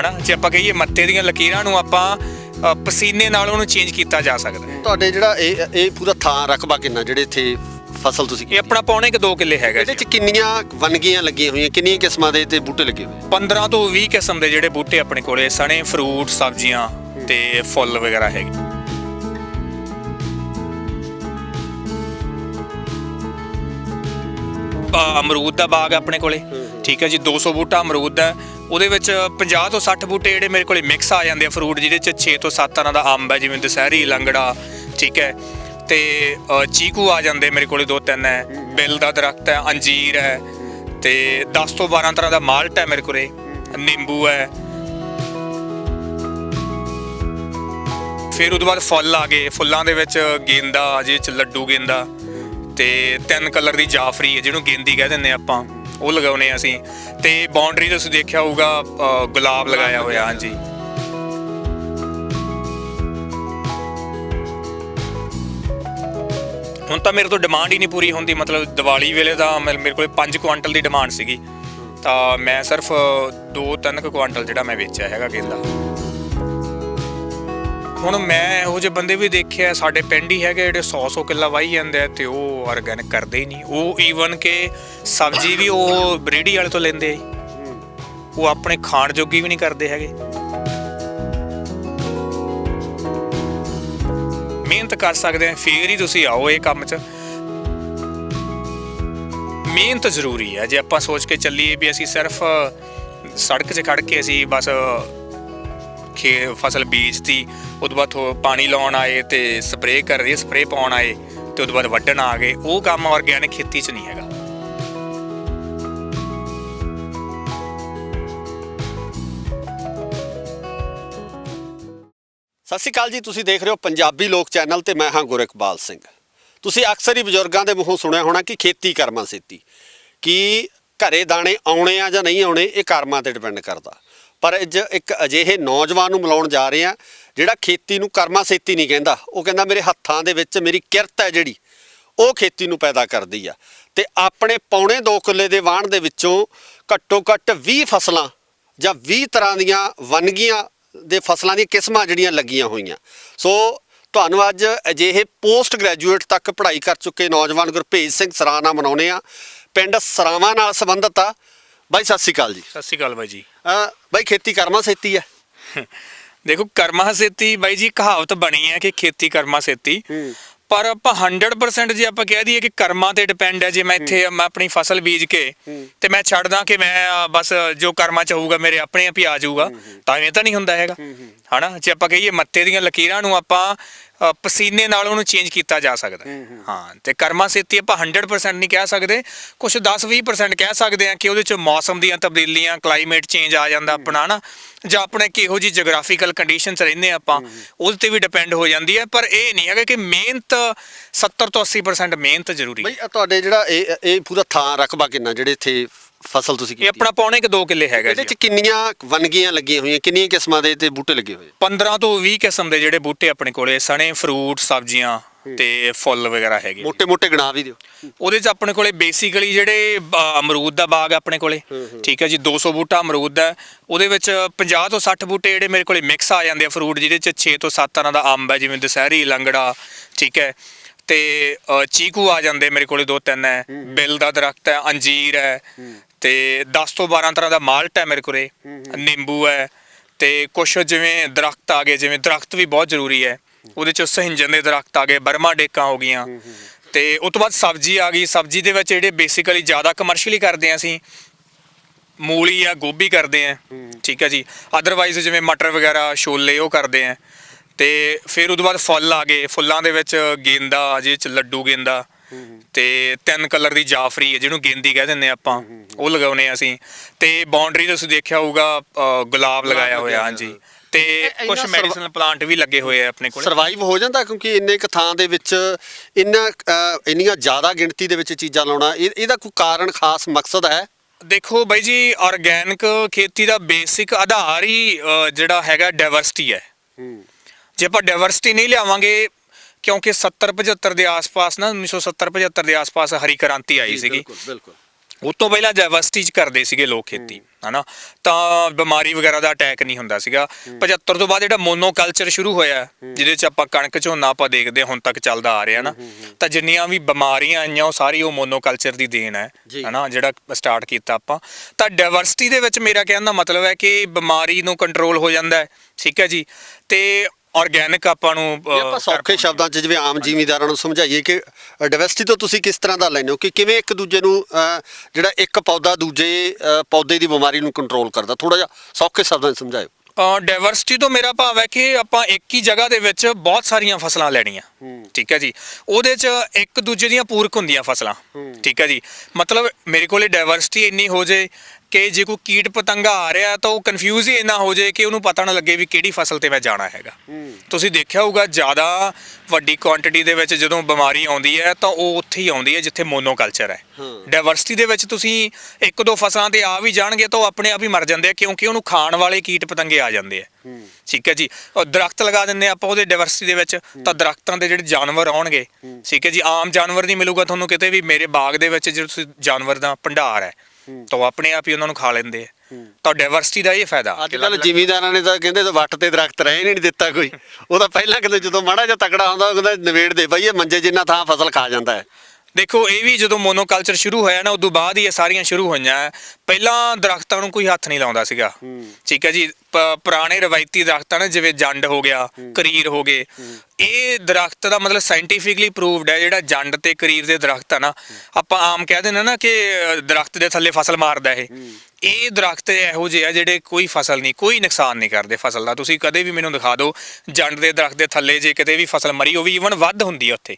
ਹਨਾ? ਜੇ ਆਪਾਂ ਕਹੀਏ ਮੱਥੇ ਦੀਆਂ ਲਕੀਰਾਂ ਨੂੰ ਆਪਾਂ ਅ, ਪਸੀਨੇ ਨਾਲ ਉਹਨੂੰ ਚੇਂਜ ਕੀਤਾ ਜਾ ਸਕਦਾ ਹੈ। ਤੁਹਾਡੇ ਜਿਹੜਾ ਇਹ ਇਹ ਪੂਰਾ ਥਾਂ ਰਕਬਾ ਕਿੰਨਾ ਜਿਹੜੇ ਇੱਥੇ ਫਸਲ ਤੁਸੀਂ ਇਹ ਆਪਣਾ ਪੌਣੇ ਕਿ 2 ਕਿੱਲੇ ਹੈਗਾ ਇਹਦੇ ਜੀ। ਚ ਕਿੰਨੀਆਂ ਵਨਗੀਆਂ ਲੱਗੀਆਂ ਹੋਈਆਂ ਕਿੰਨੀਆਂ ਕਿਸਮਾਂ ਦੇ ਤੇ ਬੂਟੇ ਲੱਗੇ ਹੋਏ? 15 ਤੋਂ 20 ਕਿਸਮ ਦੇ ਜਿਹੜੇ ਬੂਟੇ ਆਪਣੇ ਕੋਲੇ ਸਣੇ ਫਰੂਟ ਸਬਜ਼ੀਆਂ ਤੇ ਫੁੱਲ ਵਗੈਰਾ ਹੈਗੇ। ਅ, ਅਮਰੂਦ ਦਾ ਬਾਗ ਆਪਣੇ ਕੋਲੇ। ਠੀਕ ਹੈ ਜੀ 200 ਬੂਟਾ ਅਮਰੂਦ ਦਾ ਹੈ। ਉਹਦੇ ਵਿੱਚ 50 ਤੋਂ 60 ਬੂਟੇ ਜਿਹੜੇ ਮੇਰੇ ਕੋਲੇ ਮਿਕਸ ਆ ਜਾਂਦੇ ਆ ਫਰੂਟ ਜਿਹਦੇ ਚ 6 ਤੋਂ 7 ਤਰ੍ਹਾਂ ਦਾ ਅੰਬ ਹੈ, ਜਿਵੇਂ ਦਸਹਿਰੀ, ਲੰਗੜਾ, ਠੀਕ ਹੈ। ਤੇ ਚੀਕੂ ਆ ਜਾਂਦੇ ਮੇਰੇ ਕੋਲੇ ਦੋ ਤਿੰਨ ਹੈ। ਬਿੱਲ ਦਾ ਦਰਖਤ ਹੈ, ਅੰਜੀਰ ਹੈ। ਤੇ 10 ਤੋਂ 12 ਤਰ੍ਹਾਂ ਦਾ ਮਾਲਟ ਹੈ ਮੇਰੇ ਕੋਲੇ, ਨਿੰਬੂ ਹੈ। ਫਿਰ ਉਹਦੇ ਬਾਅਦ ਫੁੱਲ ਆ ਗਏ, ਫੁੱਲਾਂ ਦੇ ਵਿੱਚ ਗੇਂਦਾ, ਜਿਹਦੇ ਚ ਲੱਡੂ ਗੇਂਦਾ। ਤੇ ਤਿੰਨ ਕਲਰ ਦੀ ਜਾਫਰੀ ਹੈ, ਜਿਹਨੂੰ ਗੇਂਦੀ ਕਹਿ ਦਿੰਦੇ ਆਪਾਂ। ਉਹ ਲਗਾਉਨੇ ਆ ਅਸੀਂ। ਤੇ ਬਾਉਂਡਰੀ ਤੁਸੀਂ ਦੇਖਿਆ ਹੋਊਗਾ ਅ, ਗੁਲਾਬ ਲਗਾਇਆ ਹੋਇਆ ਹਾਂਜੀ। ਹੁਣ ਤਾਂ ਮੇਰੇ ਤੋਂ ਡਿਮਾਂਡ ਹੀ ਨਹੀਂ ਪੂਰੀ ਹੁੰਦੀ ਮਤਲਬ ਦੀਵਾਲੀ ਵੇਲੇ ਤਾਂ ਮੇਰੇ ਮੇਰੇ ਕੋਲੇ 5 ਕੁਆਂਟਲ ਦੀ ਡਿਮਾਂਡ ਸੀਗੀ। ਤਾਂ ਮੈਂ ਸਿਰਫ 2-3 ਕੁਆਂਟਲ ਜਿਹੜਾ ਮੈਂ ਵੇਚਿਆ ਹੈਗਾ ਗੇਂਦਾ। ਹੁਣ ਮੈਂ ਇਹੋ ਜਿਹੇ ਬੰਦੇ ਵੀ ਦੇਖਿਆ ਸਾਡੇ ਪਿੰਡ ਹੀ ਹੈਗੇ ਜਿਹੜੇ 100-100 ਕਿੱਲਾ ਵਾਹੀ ਜਾਂਦੇ ਆ ਤੇ ਉਹ ਆਰਗੈਨਿਕ ਕਰਦੇ ਹੀ ਨਹੀਂ। ਉਹ ਈਵਨ ਕਿ ਸਬਜ਼ੀ ਵੀ ਉਹ ਰੇਹੜੀ ਵਾਲੇ ਤੋਂ ਲੈਂਦੇ ਆ ਉਹ ਆਪਣੇ ਖਾਣ ਜੋਗੀ ਵੀ ਨਹੀਂ ਕਰਦੇ ਹੈਗੇ। ਮਿਹਨਤ ਕਰ ਸਕਦੇ ਆ, ਫੇਰ ਹੀ ਤੁਸੀਂ ਆਓ ਇਹ ਕੰਮ 'ਚ। ਮਿਹਨਤ ਜ਼ਰੂਰੀ ਹੈ ਜੇ ਆਪਾਂ ਸੋਚ ਕੇ ਚੱਲੀਏ ਵੀ ਅਸੀਂ ਸਿਰਫ ਸੜਕ 'ਚ ਖੜ ਕੇ ਅਸੀਂ ਬਸ ਖੇ, ਫਸਲ ਬੀਜਤੀ ਉਦੋਂ ਬਾਅਦ ਥੋ- ਪਾਣੀ ਲਾਉਣ ਆਏ ਤੇ ਸਪਰੇਅ ਕਰ ਰਹੇ ਸਪਰੇਅ ਪਾਉਣ ਆਏ ਤੇ ਉਦੋਂ ਬਾਅਦ ਵੱਢਣ ਆ ਗਏ। ਉਹ ਕੰਮ ਆਰਗੈਨਿਕ ਖੇਤੀ 'ਚ ਨਹੀਂ ਹੈਗਾ। ਸਤਿ ਸ਼੍ਰੀ ਅਕਾਲ ਜੀ, ਤੁਸੀਂ ਦੇਖ ਰਹੇ ਹੋ ਪੰਜਾਬੀ ਲੋਕ ਚੈਨਲ ਤੇ ਮੈਂ ਹਾਂ ਗੁਰਇਕਬਾਲ ਸਿੰਘ। ਤੁਸੀਂ ਅਕਸਰ ਹੀ ਬਜ਼ੁਰਗਾਂ ਦੇ ਮੂੰਹੋਂ ਸੁਣਿਆ ਹੋਣਾ ਕਿ ਖੇਤੀ ਕਰਮਾਂ ਸੇਤੀ। ਕਿ ਘਰੇ ਦਾਣੇ ਆਉਣੇ ਆ ਜਾਂ ਨਹੀਂ ਆਉਣੇ, ਇਹ ਕਰਮਾਂ ਤੇ ਡਿਪੈਂਡ ਕਰਦਾ। ਪਰ ਅੱਜ ਇੱਕ ਅਜਿਹੇ ਨੌਜਵਾਨ ਨੂੰ ਮਿਲਾਉਣ ਜਾ ਰਹੇ ਆ ਜਿਹੜਾ ਖੇਤੀ ਨੂੰ ਕਰਮਾ ਸੇਤੀ ਨਹੀਂ ਕਹਿੰਦਾ। ਉਹ ਕਹਿੰਦਾ, ਮੇਰੇ ਹੱਥਾਂ ਦੇ ਵਿੱਚ ਮੇਰੀ ਕਿਰਤ ਹੈ ਜਿਹੜੀ, ਉਹ ਖੇਤੀ ਨੂੰ ਪੈਦਾ ਕਰਦੀ ਆ। ਤੇ ਆਪਣੇ ਪੌਣੇ 2 ਕਿੱਲੇ ਦੇ ਵਾਹਣ ਦੇ ਵਿੱਚੋਂ ਘੱਟੋ ਘੱਟ 20 ਫਸਲਾਂ ਜਾਂ 20 ਤਰ੍ਹਾਂ ਦੀਆਂ ਵਨਗੀਆਂ ਦੇ ਫਸਲਾਂ ਦੀਆਂ ਕਿਸਮਾਂ ਜਿਹੜੀਆਂ ਲੱਗੀਆਂ ਹੋਈਆਂ। ਸੋ ਤੁਹਾਨੂੰ ਅੱਜ ਅਜਿਹੇ ਪੋਸਟ ਗ੍ਰੈਜੂਏਟ ਤੱਕ ਪੜ੍ਹਾਈ ਕਰ ਚੁੱਕੇ ਨੌਜਵਾਨ ਗੁਰਭੇਜ ਸਿੰਘ ਸਰਾਣਾ ਮਨਾਉਣੇ ਆ ਪਿੰਡ ਸਰਾਵਾਂ ਨਾਲ ਸੰਬੰਧਿਤ ਆ। ਬਾਈ ਸਤਿ ਸ਼੍ਰੀ ਅਕਾਲ ਜੀ। ਸਤਿ ਸ਼੍ਰੀ ਅਕਾਲ ਬਾਈ ਜੀ। ਅਹ ਬਾਈ ਖੇਤੀ ਕਰਮਾ ਸੇਤੀ ਹੈ। ਦੇਖੋ ਕਰਮਾ ਸੇਤੀ ਬਾਈ ਜੀ ਕਹਾਵਤ ਬਣੀ ਹੈ ਕਿ ਖੇਤੀ ਕਰਮਾ ਸੇਤੀ। ਪਰ ਆਪਾਂ 100% ਜੇ ਆਪਾਂ ਕਹਿ ਦਈਏ ਕਿ ਕਰਮਾਂ ਤੇ ਡਿਪੈਂਡ ਹੈ ਜੇ ਮੈਂ ਇੱਥੇ ਮੈਂ ਆਪਣੀ ਫਸਲ ਬੀਜ ਕੇ ਤੇ ਮੈਂ ਛੱਡਦਾ ਕਿ ਮੈਂ ਬਸ ਜੋ ਕਰਮਾਂ ਚ ਹੋਊਗਾ ਮੇਰੇ ਆਪਣੇ ਆਪ ਹੀ ਆ ਜਾਊਗਾ ਤਾਂ ਇਹ ਤਾਂ ਨਹੀਂ ਹੁੰਦਾ ਹੈਗਾ। ਹਨਾ? ਜੇ ਆਪਾਂ ਕਹੀਏ ਮੱਥੇ ਦੀਆਂ ਲਕੀਰਾਂ ਨੂੰ ਆਪਾਂ ਅ, ਪਸੀਨੇ ਨਾਲ ਉਹਨੂੰ ਚੇਂਜ ਕੀਤਾ ਜਾ ਸਕਦਾ ਹੈ। ਹਾਂ ਤੇ ਕਰਮਾਂ ਸੇਤੀ ਆਪਾਂ 100% ਨਹੀਂ ਕਹਿ ਸਕਦੇ। ਕੁਝ 10-20% ਕਹਿ ਸਕਦੇ ਆ ਕਿ ਉਹਦੇ ਚ ਮੌਸਮ ਦੀਆਂ ਤਬਦੀਲੀਆਂ ਕਲਾਈਮੇਟ ਚੇਂਜ ਆ ਜਾਂਦਾ ਆਪਣਾ ਹਨਾ? ਜਾਂ ਆਪਣੇ ਕਿਹੋ ਜੀ ਜੀਓਗ੍ਰਾਫੀਕਲ ਕੰਡੀਸ਼ਨ ਚ ਰਹਿੰਦੇ ਆਪਾਂ ਉਹਦੇ ਤੇ ਵੀ ਡਿਪੈਂਡ ਹੋ ਜਾਂਦੀ ਹੈ। ਪਰ ਇਹ ਨਹੀਂ ਹੈਗਾ ਕਿ ਮਿਹਨਤ 70 ਤੋਂ 80% ਮਿਹਨਤ ਜ਼ਰੂਰੀ ਹੈ। ਬਾਈ ਆਹ ਤੁਹਾਡੇ ਜਿਹੜਾ ਇਹ ਇਹ ਪੂਰਾ ਥਾਂ ਰਕਬਾ ਕਿੰਨਾ ਜਿਹੜੇ ਇੱਥੇ ਫਸਲ ਤੁਸੀਂ ਇਹ ਆਪਣਾ ਪੌਣੇ ਕਿ 2 ਕਿੱਲੇ ਹੈਗਾ ਇਹਦੇ ਚ ਕਿੰਨੀਆਂ ਵਨਗੀਆਂ ਲੱਗੀਆਂ ਹੋਈਆਂ ਕਿੰਨੀਆਂ ਕਿਸਮਾਂ ਦੇ ਤੇ ਬੂਟੇ ਲੱਗੇ ਹੋਏ? 15 ਤੋਂ 20 ਕਿਸਮ ਦੇ ਜਿਹੜੇ ਬੂਟੇ ਆਪਣੇ ਕੋਲੇ ਸਣੇ ਫਰੂਟ ਸਬਜ਼ੀਆਂ ਤੇ ਫੁੱਲ ਵਗੈਰਾ ਹੈਗੇ। ਮੋٹے ਮੋٹے ਗਣਾ ਵੀ ਦਿਓ। ਉਹਦੇ ਚ ਆਪਣੇ ਕੋਲੇ ਬੇਸਿਕਲੀ ਜਿਹੜੇ ਅਮਰੂਦ ਦਾ ਬਾਗ ਆਪਣੇ ਕੋਲੇ ਠੀਕ ਹੈ ਜੀ 200 ਬੂਟਾ ਅਮਰੂਦ ਦਾ ਹੈ। ਉਹਦੇ ਵਿੱਚ 50 ਤੋਂ 60 ਬੂਟੇ ਜਿਹੜੇ ਮੇਰੇ ਕੋਲੇ ਮਿਕਸ ਆ ਜਾਂਦੇ ਆ ਫਰੂਟ ਜਿਹਦੇ ਚ 6 ਤੋਂ 7 ਤਰ੍ਹਾਂ ਦਾ ਅੰਬ ਹੈ ਜਿਵੇਂ ਦਸਹਿਰੀ ਲੰਗੜਾ ਠੀਕ ਹੈ। ਤੇ ਚੀਕੂ ਆ ਜਾਂਦੇ ਮੇਰੇ ਕੋਲੇ ਦੋ ਤਿੰਨ ਹੈ। ਬਿੱਲ ਦਾ ਦਰਖਤ ਹੈ ਅੰਜੀਰ ਹੈ। ਤੇ 10 ਤੋਂ 12 ਤਰ੍ਹਾਂ ਦਾ ਮਾਲਟ ਹੈ ਮੇਰੇ ਕੋਲੇ। ਨਿੰਬੂ ਹੈ ਤੇ ਕੁਝ ਜਿਵੇਂ ਦਰਖਤ ਆ ਗਏ ਜਿਵੇਂ ਦਰਖਤ ਵੀ ਬਹੁਤ ਜ਼ਰੂਰੀ ਹੈ। ਉਹਦੇ ਚ ਸਹਿੰਜਨ ਦੇ ਦਰਖਤ ਆ ਗਏ ਬਰਮਾ ਡੇਕਾਂ ਹੋ ਗਈਆਂ। ਤੇ ਉਸ ਤੋਂ ਬਾਅਦ ਸਬਜ਼ੀ ਆ ਗਈ। ਸਬਜ਼ੀ ਦੇ ਵਿੱਚ ਜਿਹੜੇ ਬੇਸਿਕਲੀ ਜ਼ਿਆਦਾ ਕਮਰਸ਼ੀਅਲੀ ਕਰਦੇ ਆ ਅਸੀਂ ਮੂਲੀ ਆ ਗੋਭੀ ਕਰਦੇ ਆ ਠੀਕ ਹੈ ਜੀ। ਅਦਰਵਾਈਜ਼ ਜਿਵੇਂ ਮਟਰ ਵਗੈਰਾ ਛੋਲੇ ਉਹ ਕਰਦੇ ਆ ਤੇ ਫਿਰ ਉਹਦੇ ਬਾਅਦ ਫੁੱਲ ਆ ਗਏ। ਫੁੱਲਾਂ ਦੇ ਵਿੱਚ ਗੇਂਦਾ ਜਿਹਦੇ ਚ ਲੱਡੂ ਗੇਂਦਾ। ਤੇ ਤਿੰਨ ਕਲਰ ਦੀ ਜਾਫਰੀ ਹੈ ਜਿਹਨੂੰ ਗੇਂਦੀ ਕਹਿ ਦਿੰਦੇ ਆਪਾਂ। ਉਹ ਲਗਾਉਨੇ ਆ ਅਸੀਂ। ਤੇ ਬਾਉਂਡਰੀ ਤੁਸੀਂ ਦੇਖਿਆ ਹੋਊਗਾ ਗੁਲਾਬ ਲਗਾਇਆ ਹੋਇਆ ਹਾਂਜੀ। ਤੇ ਕੁਝ ਮੈਡੀਸਨਲ ਪਲਾਂਟ ਵੀ ਲੱਗੇ ਹੋਏ ਆ ਆਪਣੇ ਕੋਲ। ਸਰਵਾਈਵ ਹੋ ਜਾਂਦਾ ਕਿਉਂਕਿ ਇੰਨੇ ਕ ਥਾਂ ਦੇ ਵਿੱਚ ਇੰਨਾ ਇੰਨੀਆਂ ਜ਼ਿਆਦਾ ਗਿਣਤੀ ਦੇ ਵਿੱਚ ਚੀਜ਼ਾਂ ਲਾਉਣਾ ਇਹ- ਇਹਦਾ ਕੋਈ ਕਾਰਨ ਖਾਸ ਮਕਸਦ ਹੈ? ਦੇਖੋ ਬਾਈ ਜੀ ਆਰਗੈਨਿਕ ਖੇਤੀ ਦਾ ਬੇਸਿਕ ਆਧਾਰ ਹੀ ਜਿਹੜਾ ਹੈਗਾ ਡਾਈਵਰਸਿਟੀ ਹੈ। ਜੇ ਆਪਾਂ ਡਾਈਵਰਸਿਟੀ ਨਹੀਂ ਲਿਆਵਾਂਗੇ ਕਿਉਂਕਿ 70 75 ਦੇ ਆਸ-ਪਾਸ ਨਾ 1970 75 ਦੇ ਆਸ-ਪਾਸ ਹਰੀ ਕ੍ਰਾਂਤੀ ਆਈ ਸੀਗੀ। ਬਿਲਕੁਲ ਤੋਂ ਪਹਿਲਾਂ ਡਾਈਵਰਸਿਟੀ ਚ ਕਰਦੇ ਸੀਗੇ ਲੋਕ ਖੇਤੀ ਹਨਾ? ਤਾਂ ਬਿਮਾਰੀ ਵਗੈਰਾ ਦਾ ਅਟੈਕ ਨਹੀਂ ਹੁੰਦਾ ਸੀਗਾ। 75 ਤੋਂ ਬਾਅਦ ਜਿਹੜਾ ਮੋਨੋਕਲਚਰ ਸ਼ੁਰੂ ਹੋਇਆ ਜਿਹਦੇ ਚ ਆਪਾਂ ਕਣਕ ਝੋਨਾ ਆਪਾਂ ਦੇਖਦੇ ਹੁਣ ਤੱਕ ਚੱਲਦਾ ਆ ਰਿਹਾ ਨਾ। ਤਾਂ ਜਿੰਨੀਆਂ ਵੀ ਬਿਮਾਰੀਆਂ ਆਈਆਂ ਉਹ ਸਾਰੀ ਉਹ ਮੋਨੋਕਲਚਰ ਦੀ ਦੇਣ ਹੈ। ਹਨਾ? ਜਿਹੜਾ ਸਟਾਰਟ ਕੀਤਾ ਆਪਾਂ। ਤਾਂ ਡਾਈਵਰਸਿਟੀ ਦੇ ਵਿੱਚ ਮੇਰਾ ਕਹਿਣ ਦਾ ਮਤਲਬ ਹੈ ਕਿ ਬਿਮਾਰੀ ਨੂੰ ਕੰਟਰੋਲ ਹੋ ਜਾਂਦਾ ਹੈ ਠੀਕ ਹੈ ਜੀ? ਤੇ ਆਰਗੈਨਿਕ ਆਪਾਂ ਨੂੰ ਜੇ ਆਪਾਂ ਸੌਖੇ ਸ਼ਬਦਾਂ 'ਚ ਜਿਵੇਂ ਆਮ ਜ਼ਿਮੀਂਦਾਰਾਂ ਨੂੰ ਸਮਝਾਈਏ ਕਿ ਡਾਈਵਰਸਿਟੀ ਤੋਂ ਤੁਸੀਂ ਕਿਸ ਤਰ੍ਹਾਂ ਦਾ ਲੈਂਦੇ ਹੋ? ਕਿ ਕਿਵੇਂ ਇੱਕ ਦੂਜੇ ਨੂੰ ਜਿਹੜਾ ਇੱਕ ਪੌਦਾ ਦੂਜੇ ਪੌਦੇ ਦੀ ਬਿਮਾਰੀ ਨੂੰ ਕੰਟਰੋਲ ਕਰਦਾ? ਥੋੜਾ ਜਿਹਾ ਸੌਖੇ ਸ਼ਬਦਾਂ 'ਚ ਸਮਝਾਇਓ। ਡਾਈਵਰਸਿਟੀ ਤੋਂ ਮੇਰਾ ਭਾਵ ਹੈ ਕਿ ਆਪਾਂ ਇੱਕ ਹੀ ਜਗ੍ਹਾ ਦੇ ਵਿੱਚ ਬਹੁਤ ਸਾਰੀਆਂ ਫਸਲਾਂ ਲੈਣੀਆਂ। ਠੀਕ ਹੈ ਜੀ? ਉਹਦੇ 'ਚ ਇੱਕ ਦੂਜੇ ਦੀਆਂ ਪੂਰਕ ਹੁੰਦੀਆਂ ਫਸਲਾਂ। ਠੀਕ ਹੈ ਜੀ? ਮਤਲਬ ਮੇਰੇ ਕੋਲੇ ਡਾਈਵਰਸਿਟੀ ਇੰਨੀ ਹੋ ਜੇ ਕਿ ਜੇ ਕੋਈ ਕੀਟ ਪਤੰਗਾ ਆ ਰਿਹਾ ਤਾਂ ਉਹ ਕਨਫਿਊਜ਼ ਹੀ ਇੰਨਾ ਹੋ ਜੇ ਕਿ ਉਹਨੂੰ ਪਤਾ ਨਾ ਲੱਗੇ ਵੀ ਕਿਹੜੀ ਫਸਲ ਤੇ ਮੈਂ ਜਾਣਾ ਹੈਗਾ। ਤੁਸੀਂ ਦੇਖਿਆ ਹੋਊਗਾ ਜ਼ਿਆਦਾ ਵੱਡੀ ਕੁਆਂਟੀਟੀ ਦੇ ਵਿੱਚ ਜਦੋਂ ਬਿਮਾਰੀ ਆਉਂਦੀ ਹੈ ਤਾਂ ਉਹ ਉੱਥੇ ਹੀ ਆਉਂਦੀ ਹੈ ਜਿੱਥੇ ਮੋਨੋਕਲਚਰ ਹੈ। ਡਾਈਵਰਸਿਟੀ ਦੇ ਵਿੱਚ ਤੁਸੀਂ ਇੱਕ ਦੋ ਫਸਲਾਂ ਤੇ ਆ ਵੀ ਜਾਣਗੇ ਤਾਂ ਉਹ ਆਪਣੇ ਆਪ ਹੀ ਮਰ ਜਾਂਦੇ ਆ ਕਿਉਂਕਿ ਉਹਨੂੰ ਖਾਣ ਵਾਲੇ ਕੀਟ ਪਤੰਗੇ ਆ ਜਾਂਦੇ ਆ। ਠੀਕ ਹੈ ਜੀ। ਉਹ ਦਰਖਤ ਲਗਾ ਦਿੰਦੇ ਆਪਾਂ ਉਹਦੇ ਡਾਈਵਰਸਿਟੀ ਦੇ ਵਿੱਚ ਤਾਂ ਦਰਖਤਾਂ ਦੇ ਜਿਹੜੇ ਜਾਨਵਰ ਆਉਣਗੇ। ਠੀਕ ਹੈ ਜੀ। ਆਮ ਜਾਨਵਰ ਨਹੀਂ ਮਿਲੂਗਾ ਤੁਹਾਨੂੰ ਕਿਤੇ ਵੀ ਮੇਰੇ ਬਾਗ ਦੇ ਵਿੱਚ ਜਿਹੜਾ ਤੁਸੀਂ ਜਾਨਵਰ ਦਾ ਭੰਡਾਰ ਹੈ। ਤਾਂ ਉਹ ਆਪਣੇ ਆਪ ਹੀ ਉਹਨਾਂ ਨੂੰ ਖਾ ਲੈਂਦੇ ਆ। ਤਾਂ ਡਾਈਵਰਸਿਟੀ ਦਾ ਇਹ ਫਾਇਦਾ ਅੱਜ ਕੱਲ ਜ਼ਿਮੀਂਦਾਰਾਂ ਨੇ ਤਾਂ ਕਹਿੰਦੇ ਤਾਂ ਵੱਟ ਤੇ ਦਰਖਤ ਰਹਿ ਨਹੀਂ ਦਿੱਤਾ ਕੋਈ। ਉਹ ਤਾਂ ਪਹਿਲਾਂ ਕਹਿੰਦੇ ਜਦੋਂ ਮਾੜਾ ਜਿਹਾ ਤਕੜਾ ਹੁੰਦਾ ਉਹ ਕਹਿੰਦਾ ਨਵੇੜ ਦੇ ਬਈ ਇਹ ਮੰਜੇ ਜਿੰਨਾ ਥਾਂ ਫਸਲ ਖਾ ਜਾਂਦਾ ਹੈ। ਦੇਖੋ ਇਹ ਵੀ ਜਦੋਂ ਮੋਨੋਕਲਚਰ ਸ਼ੁਰੂ ਹੋਇਆ ਨਾ ਉਦੋਂ ਬਾਅਦ ਹੀ ਇਹ ਸਾਰੀਆਂ ਸ਼ੁਰੂ ਹੋਈਆਂ। ਪਹਿਲਾਂ ਦਰਖਤਾਂ ਨੂੰ ਕੋਈ ਹੱਥ ਨਹੀਂ ਲਾਉਂਦਾ ਸੀਗਾ। ਠੀਕ ਹੈ ਜੀ। ਪੁਰਾਣੇ ਰਵਾਇਤੀ ਦਰਖਤਾਂ ਨੇ ਜਿਵੇਂ ਜੰਡ ਹੋ ਗਿਆ ਕਰੀਰ ਹੋ ਗਏ ਇਹ ਦਰਖਤ ਦਾ ਮਤਲਬ ਸਾਇੰਟੀਫਿਕਲੀ ਪ੍ਰੂਵਡ ਹੈ ਜਿਹੜਾ ਜੰਡ ਤੇ ਕਰੀਰ ਦੇ ਦਰਖਤ ਆ ਨਾ। ਆਪਾਂ ਆਮ ਕਹਿ ਦਿੰਦੇ ਨਾ ਕਿ ਦਰਖਤ ਦੇ ਥੱਲੇ ਫਸਲ ਮਾਰਦਾ ਇਹ। ਇਹ ਦਰਖਤ ਇਹੋ ਜਿਹੇ ਆ ਜਿਹੜੇ ਕੋਈ ਫਸਲ ਨਹੀਂ ਕੋਈ ਨੁਕਸਾਨ ਨਹੀਂ ਕਰਦੇ ਫਸਲ ਦਾ। ਤੁਸੀਂ ਕਦੇ ਵੀ ਮੈਨੂੰ ਦਿਖਾ ਦਿਓ ਜੰਡ ਦੇ ਦਰਖਤ ਦੇ ਥੱਲੇ ਜੇ ਕਿਤੇ ਵੀ ਫਸਲ ਮਰੀ ਉਹ ਵੀ ਈਵਨ ਵੱਧ ਹੁੰਦੀ ਹੈ ਉੱਥੇ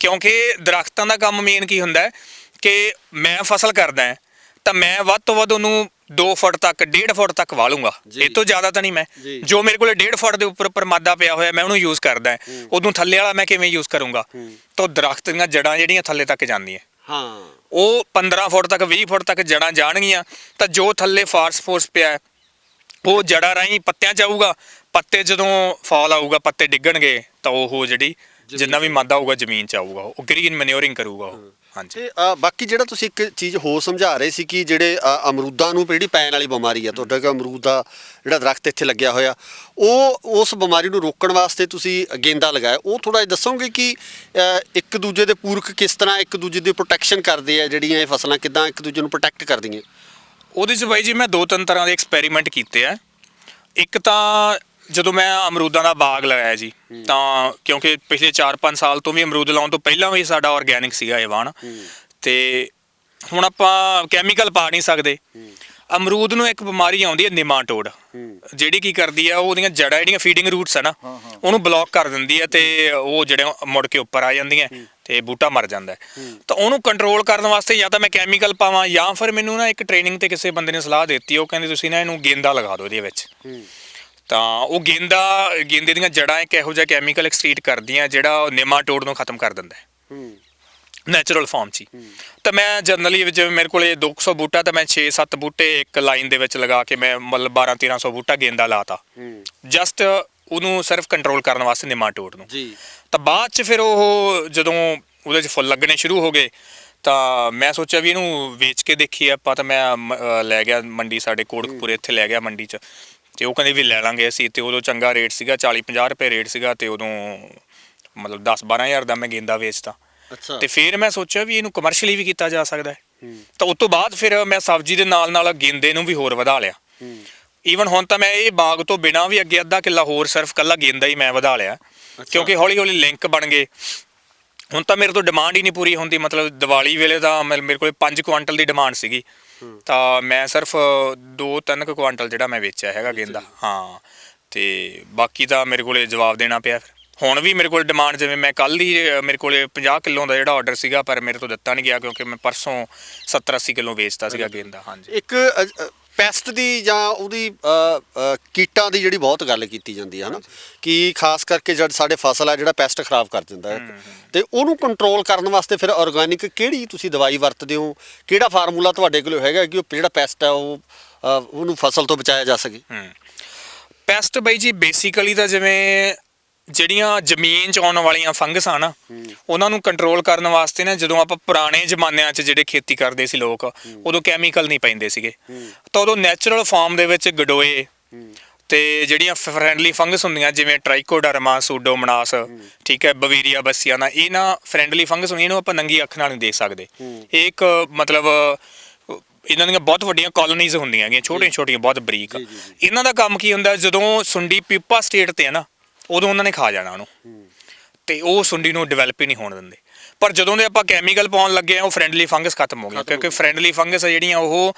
ਕਿਉਂਕਿ ਦਰਖਤਾਂ ਦਾ ਕੰਮ ਮੇਨ ਕੀ ਹੁੰਦਾ ਕਿ ਮੈਂ ਫਸਲ ਕਰਦਾ ਤਾਂ ਮੈਂ ਵੱਧ ਤੋਂ ਵੱਧ ਉਹਨੂੰ 2 ਫੁੱਟ ਤੱਕ 1.5 ਫੁੱਟ ਤੱਕ ਵਾਲੂੰਗਾ। ਇਹ ਤੋਂ ਜ਼ਿਆਦਾ ਤਾਂ ਨਹੀਂ ਮੈਂ। ਜੀ। ਮੇਰੇ ਕੋਲੇ 1.5 ਫੁੱਟ ਦੇ ਉੱਪਰ ਪਰਮਾਦਾ ਪਿਆ ਹੋਇਆ ਮੈਂ ਉਹਨੂੰ ਯੂਜ਼ ਕਰਦਾ। ਉਦੋਂ ਥੱਲੇ ਵਾਲਾ ਮੈਂ ਕਿਵੇਂ ਯੂਜ਼ ਕਰੂੰਗਾ? ਤਾਂ ਦਰਖਤ ਦੀਆਂ ਜੜਾਂ ਜਿਹੜੀਆਂ ਥੱਲੇ ਤੱਕ ਜਾਂਦੀਆਂ। ਹਾਂ। ਉਹ 15 ਫੁੱਟ ਤੱਕ 20 ਫੁੱਟ ਤੱਕ ਜੜਾਂ ਜਾਣਗੀਆਂ ਤਾਂ ਜੋ ਥੱਲੇ ਫਾਰਸ ਫੋਰਸ ਪਿਆ ਹੈ, ਉਹ ਜੜਾਂ ਰਾਹੀਂ ਪੱਤਿਆਂ ਚ ਆਊਗਾ। ਪੱਤੇ ਜਦੋਂ ਫਾਲ ਆਊਗਾ ਪੱਤੇ ਡਿੱਗਣਗੇ ਤਾਂ ਉਹ ਜਿਹੜੀ ਜਿੰਨਾ ਵੀ ਮਾਦਾ ਹੋਊਗਾ ਜ਼ਮੀਨ ਚ ਆਊਗਾ। ਉਹ ਗ੍ਰੀਨ ਮੈਨਿਓਰਿੰਗ ਕਰੂਗਾ ਉਹ। ਹਾਂਜੀ। ਤੇ ਅ, ਬਾਕੀ ਜਿਹੜਾ ਤੁਸੀਂ ਇੱਕ ਚੀਜ਼ ਹੋਰ ਸਮਝਾ ਰਹੇ ਸੀ ਕਿ ਜਿਹੜੇ ਅ, ਅਮਰੂਦਾਂ ਨੂੰ ਜਿਹੜੀ ਪੈਣ ਵਾਲੀ ਬਿਮਾਰੀ ਆ ਤੁਹਾਡਾ ਕਿ ਅਮਰੂਦ ਦਾ ਜਿਹੜਾ ਦਰਖਤ ਇੱਥੇ ਲੱਗਿਆ ਹੋਇਆ ਉਹ ਉਸ ਬਿਮਾਰੀ ਨੂੰ ਰੋਕਣ ਵਾਸਤੇ ਤੁਸੀਂ ਗੇਂਦਾ ਲਗਾਇਆ। ਉਹ ਥੋੜਾ ਜਿਹਾ ਦੱਸੋਗੇ ਕਿ ਅ, ਇੱਕ ਦੂਜੇ ਦੇ ਪੂਰਕ ਕਿਸ ਤਰ੍ਹਾਂ ਇੱਕ ਦੂਜੇ ਦੀ ਪ੍ਰੋਟੈਕਸ਼ਨ ਕਰਦੇ ਆ ਜਿਹੜੀਆਂ ਇਹ ਫਸਲਾਂ ਕਿਦਾਂ ਇੱਕ ਦੂਜੇ ਨੂੰ ਪ੍ਰੋਟੈਕਟ ਕਰਦੀਆਂ? ਉਹਦੇ ਚ ਬਾਈ ਜੀ ਮੈਂ ਦੋ ਤਿੰਨ ਤਰ੍ਹਾਂ ਦੇ ਐਕਸਪੈਰੀਮੈਂਟ ਕੀਤੇ ਆ। ਇੱਕ ਤਾਂ ਜਦੋਂ ਮੈਂ ਅਮਰੂਦਾਂ ਦਾ ਬਾਗ ਲਗਾਇਆ ਜੀ ਤਾਂ ਕਿਉਂਕਿ ਪਿਛਲੇ 4-5 ਸਾਲ ਤੋਂ ਵੀ ਅਮਰੂਦ ਲਾਉਣ ਤੋਂ ਪਹਿਲਾਂ ਵੀ ਸਾਡਾ ਆਰਗੈਨਿਕ ਸੀਗਾ ਇਹ ਵਾਣ ਤੇ ਹੁਣ ਆਪਾਂ ਕੈਮੀਕਲ ਪਾ ਨਹੀਂ ਸਕਦੇ। ਅਮਰੂਦ ਨੂੰ ਇੱਕ ਬਿਮਾਰੀ ਆਉਂਦੀ ਹੈ ਨਿਮਾਟੋਡ। ਜਿਹੜੀ ਕੀ ਕਰਦੀ ਆ ਉਹਦੀਆਂ ਜੜਾਂ ਜਿਹੜੀਆਂ ਫੀਡਿੰਗ ਰੂਟਸ ਆ ਨਾ ਉਹਨੂੰ ਬਲੌਕ ਕਰ ਦਿੰਦੀ ਹੈ ਤੇ ਉਹ ਜਿਹੜੇ ਮੁੜ ਕੇ ਉੱਪਰ ਆ ਜਾਂਦੀਆਂ ਤੇ ਬੂਟਾ ਮਰ ਜਾਂਦਾ। ਤਾਂ ਉਹਨੂੰ ਕੰਟਰੋਲ ਕਰਨ ਵਾਸਤੇ ਜਾਂ ਤਾਂ ਮੈਂ ਕੈਮੀਕਲ ਪਾਵਾਂ ਜਾਂ ਫਿਰ ਮੈਨੂੰ ਨਾ ਇੱਕ ਟ੍ਰੇਨਿੰਗ ਤੇ ਕਿਸੇ ਬੰਦੇ ਨੇ ਸਲਾਹ ਦਿੱਤੀ ਉਹ ਕਹਿੰਦੇ ਤੁਸੀਂ ਨਾ ਇਹਨੂੰ ਗੇਂਦਾ ਲਗਾ ਦਿਓ ਇਹਦੇ ਵਿੱਚ। ਤਾਂ ਉਹ ਗੇਂਦਾ ਗੇਂਦੇ ਦੀਆਂ ਜੜਾਂ ਇੱਕ ਇਹੋ ਜਿਹਾ ਕੈਮੀਕਲ ਐਕਸਟ੍ਰੀਟ ਕਰਦੀਆਂ ਜਿਹੜਾ ਨਿਮਾਟੋਡ ਨੂੰ ਖਤਮ ਕਰ ਦਿੰਦਾ ਹੈ। ਨੈਚੁਰਲ ਫਾਰਮ 'ਚ ਹੀ। ਤਾਂ ਮੈਂ ਜਨਰਲੀ ਜਿਵੇਂ ਮੇਰੇ ਕੋਲੇ 200 ਬੂਟਾ ਤਾਂ ਮੈਂ 6-7 ਬੂਟੇ ਇੱਕ ਲਾਈਨ ਦੇ ਵਿੱਚ ਲਗਾ ਕੇ ਮੈਂ ਮਤਲਬ 12-1300 ਬੂਟਾ ਗੇਂਦਾ ਲਾਤਾ। ਜਸਟ ਉਹਨੂੰ ਸਿਰਫ ਕੰਟਰੋਲ ਕਰਨ ਵਾਸਤੇ ਨਿਮਾਟੋਡ ਨੂੰ। ਜੀ। ਤਾਂ ਬਾਅਦ 'ਚ ਫਿਰ ਉਹ ਜਦੋਂ ਉਹਦੇ 'ਚ ਫੁੱਲ ਲੱਗਣੇ ਸ਼ੁਰੂ ਹੋ ਗਏ ਤਾਂ ਮੈਂ ਸੋਚਿਆ ਵੀ ਇਹਨੂੰ ਵੇਚ ਕੇ ਦੇਖੀਏ ਆਪਾਂ ਤਾਂ ਮੈਂ ਲੈ ਗਿਆ ਮੰਡੀ ਸਾਡੇ ਕੋੜਕਪੁਰੇ ਇੱਥੇ ਲੈ ਗਿਆ ਮੰਡੀ 'ਚ। ਤੇ ਉਹ ਕਹਿੰਦੇ ਵੀ ਲੈ ਲਾਂਗੇ ਅਸੀਂ ਤੇ ਉਦੋਂ ਚੰਗਾ ਰੇਟ ਸੀਗਾ 40-50 ਰੁਪਏ ਰੇਟ ਸੀਗਾ ਤੇ ਉਦੋਂ ਮਤਲਬ 10-12000 ਦਾ ਮੈਂ ਗੇਂਦਾ ਵੇਚਤਾ। ਅੱਛਾ। ਤੇ ਫਿਰ ਮੈਂ ਸੋਚਿਆ ਵੀ ਇਹਨੂੰ ਕਮਰਸ਼ੀਅਲੀ ਵੀ ਕੀਤਾ ਜਾ ਸਕਦਾ ਹੈ। ਤਾਂ ਉਸ ਤੋਂ ਬਾਅਦ ਫਿਰ ਮੈਂ ਸਬਜ਼ੀ ਦੇ ਨਾਲ ਨਾਲ ਗੇਂਦੇ ਨੂੰ ਵੀ ਹੋਰ ਵਧਾ ਲਿਆ। ਈਵਨ ਹੁਣ ਤਾਂ ਮੈਂ ਇਹ ਬਾਗ ਤੋਂ ਬਿਨਾ ਵੀ ਅੱਗੇ ਅੱਧਾ ਕਿੱਲਾ ਹੋਰ ਸਿਰਫ ਕੱਲਾ ਗੇਂਦਾ ਹੀ ਮੈਂ ਵਧਾ ਲਿਆ। ਕਿਉਂਕਿ ਹੌਲੀ ਹੌਲੀ ਲਿੰਕ ਬਣ ਗਏ। ਹੁਣ ਤਾਂ ਮੇਰੇ ਤੋਂ ਡਿਮਾਂਡ ਹੀ ਨਹੀਂ ਪੂਰੀ ਹੁੰਦੀ ਮਤਲਬ ਦੀਵਾਲੀ ਵੇਲੇ ਤਾਂ ਮੇਰੇ ਕੋਲ 5 ਕੁਆਂਟਲ ਦੀ ਡਿਮਾਂਡ ਸੀਗੀ। ਤਾਂ ਮੈਂ ਸਿਰਫ 2-3 ਕੁਆਂਟਲ ਜਿਹੜਾ ਮੈਂ ਵੇਚਿਆ ਹੈਗਾ ਗੇਂਦਾ। ਹਾਂ ਤੇ ਬਾਕੀ ਤਾਂ ਮੇਰੇ ਕੋਲੇ ਜਵਾਬ ਦੇਣਾ ਪਿਆ ਫਿਰ। ਹੁਣ ਵੀ ਮੇਰੇ ਕੋਲ ਡਿਮਾਂਡ ਜਿਵੇਂ ਮੈਂ ਕੱਲ ਹੀ ਮੇਰੇ ਕੋਲੇ 50 ਕਿਲੋ ਦਾ ਜਿਹੜਾ ਆਰਡਰ ਸੀਗਾ ਪਰ ਮੇਰੇ ਤੋਂ ਦਿੱਤਾ ਨਹੀਂ ਗਿਆ ਕਿਉਂਕਿ ਮੈਂ ਪਰਸੋਂ 70-80 ਕਿਲੋ ਵੇਚਤਾ ਸੀਗਾ ਗੇਂਦਾ ਹਾਂਜੀ। ਇੱਕ ਪੈਸਟ ਦੀ ਜਾਂ ਉਹਦੀ ਕੀਟਾਂ ਦੀ ਜਿਹੜੀ ਬਹੁਤ ਗੱਲ ਕੀਤੀ ਜਾਂਦੀ ਹੈ ਹਨਾ ਕਿ ਖਾਸ ਕਰਕੇ ਜਦ ਸਾਡੇ ਫਸਲ ਆ ਜਿਹੜਾ ਪੈਸਟ ਖਰਾਬ ਕਰ ਦਿੰਦਾ ਹੈ। ਤੇ ਉਹਨੂੰ ਕੰਟਰੋਲ ਕਰਨ ਵਾਸਤੇ ਫਿਰ ਆਰਗੈਨਿਕ ਕਿਹੜੀ ਤੁਸੀਂ ਦਵਾਈ ਵਰਤਦੇ ਹੋ? ਕਿਹੜਾ ਫਾਰਮੂਲਾ ਤੁਹਾਡੇ ਕੋਲ ਹੈਗਾ ਕਿ ਉਹ ਜਿਹੜਾ ਪੈਸਟ ਹੈ ਉਹ ਉਹਨੂੰ ਫਸਲ ਤੋਂ ਬਚਾਇਆ ਜਾ ਸਕੇ? ਪੈਸਟ ਬਾਈ ਜੀ ਬੇਸਿਕਲੀ ਤਾਂ ਜਿਵੇਂ ਜਿਹੜੀਆਂ ਜ਼ਮੀਨ 'ਚ ਆਉਣ ਵਾਲੀਆਂ ਫੰਗਸ ਆ ਨਾ ਉਹਨਾਂ ਨੂੰ ਕੰਟਰੋਲ ਕਰਨ ਵਾਸਤੇ ਨਾ ਜਦੋਂ ਆਪਾਂ ਪੁਰਾਣੇ ਜ਼ਮਾਨਿਆਂ 'ਚ ਜਿਹੜੇ ਖੇਤੀ ਕਰਦੇ ਸੀ ਲੋਕ ਉਦੋਂ ਕੈਮੀਕਲ ਨਹੀਂ ਪੈਂਦੇ ਸੀਗੇ। ਤਾਂ ਉਦੋਂ ਨੈਚੁਰਲ ਫਾਰਮ ਦੇ ਵਿੱਚ ਗਡੋਏ ਤੇ ਜਿਹੜੀਆਂ ਫਰੈਂਡਲੀ ਫੰਗਸ ਹੁੰਦੀਆਂ ਜਿਵੇਂ ਟ੍ਰਾਈਕੋਡਰਮਾ ਸੂਡੋਮੋਨਾਸ ਠੀਕ ਹੈ ਬਵੀਰੀਆ ਬਸੀਆਨਾ ਇਹ ਨਾ ਫਰੈਂਡਲੀ ਫੰਗਸ ਹੁੰਦੀਆਂ ਇਹਨੂੰ ਆਪਾਂ ਨੰਗੀ ਅੱਖ ਨਾਲ ਨਹੀਂ ਦੇਖ ਸਕਦੇ। ਇਹ ਇੱਕ ਮਤਲਬ ਇਹਨਾਂ ਦੀਆਂ ਬਹੁਤ ਵੱਡੀਆਂ ਕਾਲੋਨੀਜ਼ ਹੁੰਦੀਆਂ ਹੈਗੀਆਂ ਛੋਟੀਆਂ ਛੋਟੀਆਂ ਬਹੁਤ ਬਰੀਕ। ਇਹਨਾਂ ਦਾ ਕੰਮ ਕੀ ਹੁੰਦਾ ਜਦੋਂ ਸੁੰਡੀ ਪੀਪਾ ਸਟੇਟ ਤੇ ਹੈ ਨਾ ਉਦੋਂ ਉਹਨਾਂ ਨੇ ਖਾ ਜਾਣਾ ਉਹਨੂੰ। ਤੇ ਉਹ ਸੁੰਡੀ ਨੂੰ ਡਿਵੈਲਪ ਹੀ ਨਹੀਂ ਹੋਣ ਦਿੰਦੇ। ਪਰ ਜਦੋਂ ਦੇ ਆਪਾਂ ਕੈਮੀਕਲ ਪਾਉਣ ਲੱਗੇ ਆ ਉਹ ਫ੍ਰੈਂਡਲੀ ਫੰਗਸ ਖਤਮ ਹੋ ਗਿਆ ਕਿਉਂਕਿ ਫ੍ਰੈਂਡਲੀ ਫੰਗਸ ਆ ਜਿਹੜੀਆਂ ਉਹ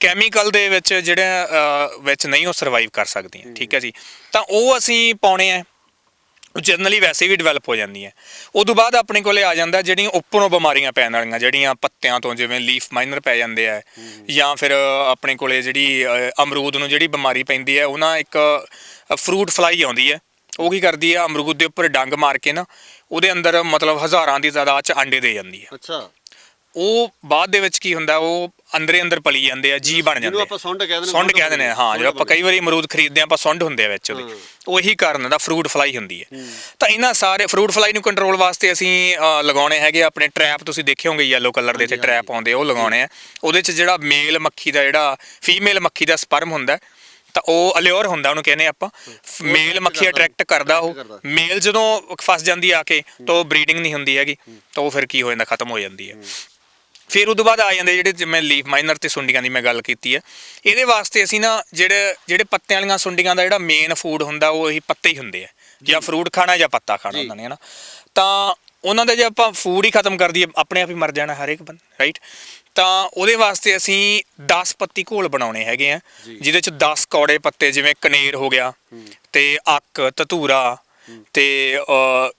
ਕੈਮੀਕਲ ਦੇ ਵਿੱਚ ਜਿਹੜੇ ਵਿੱਚ ਨਹੀਂ ਉਹ ਸਰਵਾਈਵ ਕਰ ਸਕਦੀਆਂ। ਠੀਕ ਹੈ ਜੀ? ਤਾਂ ਉਹ ਅਸੀਂ ਪਾਉਣੇ ਆ। ਜਨਰਲੀ ਵੈਸੇ ਵੀ ਡਿਵੈਲਪ ਹੋ ਜਾਂਦੀਆਂ। ਉਦੋਂ ਬਾਅਦ ਆਪਣੇ ਕੋਲੇ ਆ ਜਾਂਦਾ ਜਿਹੜੀਆਂ ਉੱਪਰੋਂ ਬਿਮਾਰੀਆਂ ਪੈਣ ਵਾਲੀਆਂ ਜਿਹੜੀਆਂ ਪੱਤਿਆਂ ਤੋਂ ਜਿਵੇਂ ਲੀਫ ਮਾਈਨਰ ਪੈ ਜਾਂਦੇ ਆ ਜਾਂ ਫਿਰ ਆਪਣੇ ਕੋਲੇ ਜਿਹੜੀ ਅਮਰੂਦ ਨੂੰ ਜਿਹੜੀ ਬਿਮਾਰੀ ਪੈਂਦੀ ਹੈ ਉਹਨਾਂ ਇੱਕ ਫਰੂਟ ਫਲਾਈ ਆਉਂਦੀ ਹੈ। ਉਹ ਕੀ ਕਰਦੀ ਹੈ ਅਮਰੂਦ ਦੇ ਉੱਪਰ ਡੰਗ ਮਾਰ ਕੇ ਨਾ ਉਹਦੇ ਅੰਦਰ ਮਤਲਬ ਹਜ਼ਾਰਾਂ ਦੀ ਤਾਦਾਦ ਚ ਅੰਡੇ ਦੇ ਜਾਂਦੀ ਹੈ ਅੱਛਾ। ਉਹ ਬਾਅਦ ਦੇ ਵਿੱਚ ਕੀ ਹੁੰਦਾ ਉਹ ਅੰਦਰੇ ਅੰਦਰ ਪਲੀ ਜਾਂਦੇ ਆ ਜੀ ਬਣ ਜਾਂਦੇ ਜਿਹਨੂੰ ਆ। ਆਪਾਂ ਸੁੰਡ ਕਹਿੰਦੇ ਨੇ ਸੁੰਡ ਕਹਿੰਦੇ ਨੇ ਹਾਂ ਜਦੋਂ ਆਪਾਂ ਕਈ ਵਾਰੀ ਅਮਰੂਦ ਖਰੀਦਦੇ ਆ ਆਪਾਂ ਸੁੰਡ ਹੁੰਦੇ ਆ ਵਿੱਚ ਉਹਦੇ। ਉਹੀ ਕਾਰਨ ਦਾ ਫਰੂਟ ਫਲਾਈ ਹੁੰਦੀ ਹੈ। ਤਾਂ ਇਹਨਾਂ ਸਾਰੇ ਫਰੂਟ ਫਲਾਈ ਨੂੰ ਕੰਟਰੋਲ ਵਾਸਤੇ ਅਸੀਂ ਲਗਾਉਣੇ ਹੈਗੇ ਆਪਣੇ ਟ੍ਰੈਪ ਤੁਸੀਂ ਦੇਖੇ ਹੋਗੇ ਯੈਲੋ ਕਲਰ ਦੇ ਇੱਥੇ ਟ੍ਰੈਪ ਆਉਂਦੇ ਆ, ਉਹ ਲਗਾਉਣੇ ਆ। ਉਹਦੇ 'ਚ ਜਿਹੜਾ ਮੇਲ ਮੱਖੀ ਦਾ ਜਿਹੜਾ ਫੀਮੇਲ ਮੱਖੀ ਦਾ ਸਪਰਮ ਹੁੰਦਾ ਹੈ, ਤਾਂ ਉਹ ਅਲਿਓਰ ਹੁੰਦਾ ਉਹਨੂੰ ਕਹਿੰਦੇ ਆਪਾਂ। ਮੇਲ ਮੱਖੀ ਅਟਰੈਕਟ ਕਰਦਾ ਉਹ। ਮੇਲ ਜਦੋਂ ਫਸ ਜਾਂਦੀ ਆ ਕੇ ਤਾਂ ਉਹ ਬਰੀਡਿੰਗ ਨਹੀਂ ਹੁੰਦੀ ਹੈਗੀ ਤਾਂ ਉਹ ਫਿਰ ਕੀ ਹੋ ਜਾਂਦਾ ਖਤਮ ਹੋ ਜਾਂਦੀ ਹੈ। ਫਿਰ ਉਦੋਂ ਬਾਅਦ ਆ ਜਾਂਦੇ ਜਿਹੜੇ ਜਿਵੇਂ ਲੀਫ ਮਾਈਨਰ ਤੇ ਸੁੰਡੀਆਂ ਦੀ ਮੈਂ ਗੱਲ ਕੀਤੀ ਹੈ। ਇਹਦੇ ਵਾਸਤੇ ਅਸੀਂ ਨਾ ਜਿਹੜੇ ਜਿਹੜੇ ਪੱਤਿਆਂ ਵਾਲੀਆਂ ਸੁੰਡੀਆਂ ਦਾ ਜਿਹੜਾ ਮੇਨ ਫੂਡ ਹੁੰਦਾ ਉਹ ਇਹੀ ਪੱਤੇ ਹੀ ਹੁੰਦੇ ਆ। ਜਾਂ। ਫਰੂਟ ਖਾਣਾ ਜਾਂ ਪੱਤਾ ਖਾਣਾ ਉਹਨਾਂ ਨੇ ਹਨਾ ਤਾਂ ਉਹਨਾਂ ਦਾ ਜੇ ਆਪਾਂ ਫੂਡ ਹੀ ਖਤਮ ਕਰ ਦਈਏ ਆਪਣੇ ਆਪ ਹੀ ਮਰ ਜਾਣਾ ਹਰ ਇੱਕ ਬੰਦਾ ਰਾਈਟ ਤਾਂ ਉਹਦੇ ਵਾਸਤੇ ਅਸੀਂ 10 ਪੱਤੀ ਘੋਲ ਬਣਾਉਣੇ ਹੈਗੇ ਆ ਜਿਹਦੇ ਚ 10 ਕੌੜੇ ਪੱਤੇ ਜਿਵੇਂ ਕਨੇਰ ਹੋ ਗਿਆ ਤੇ ਅੱਕ ਧਤੂਰਾ ਤੇ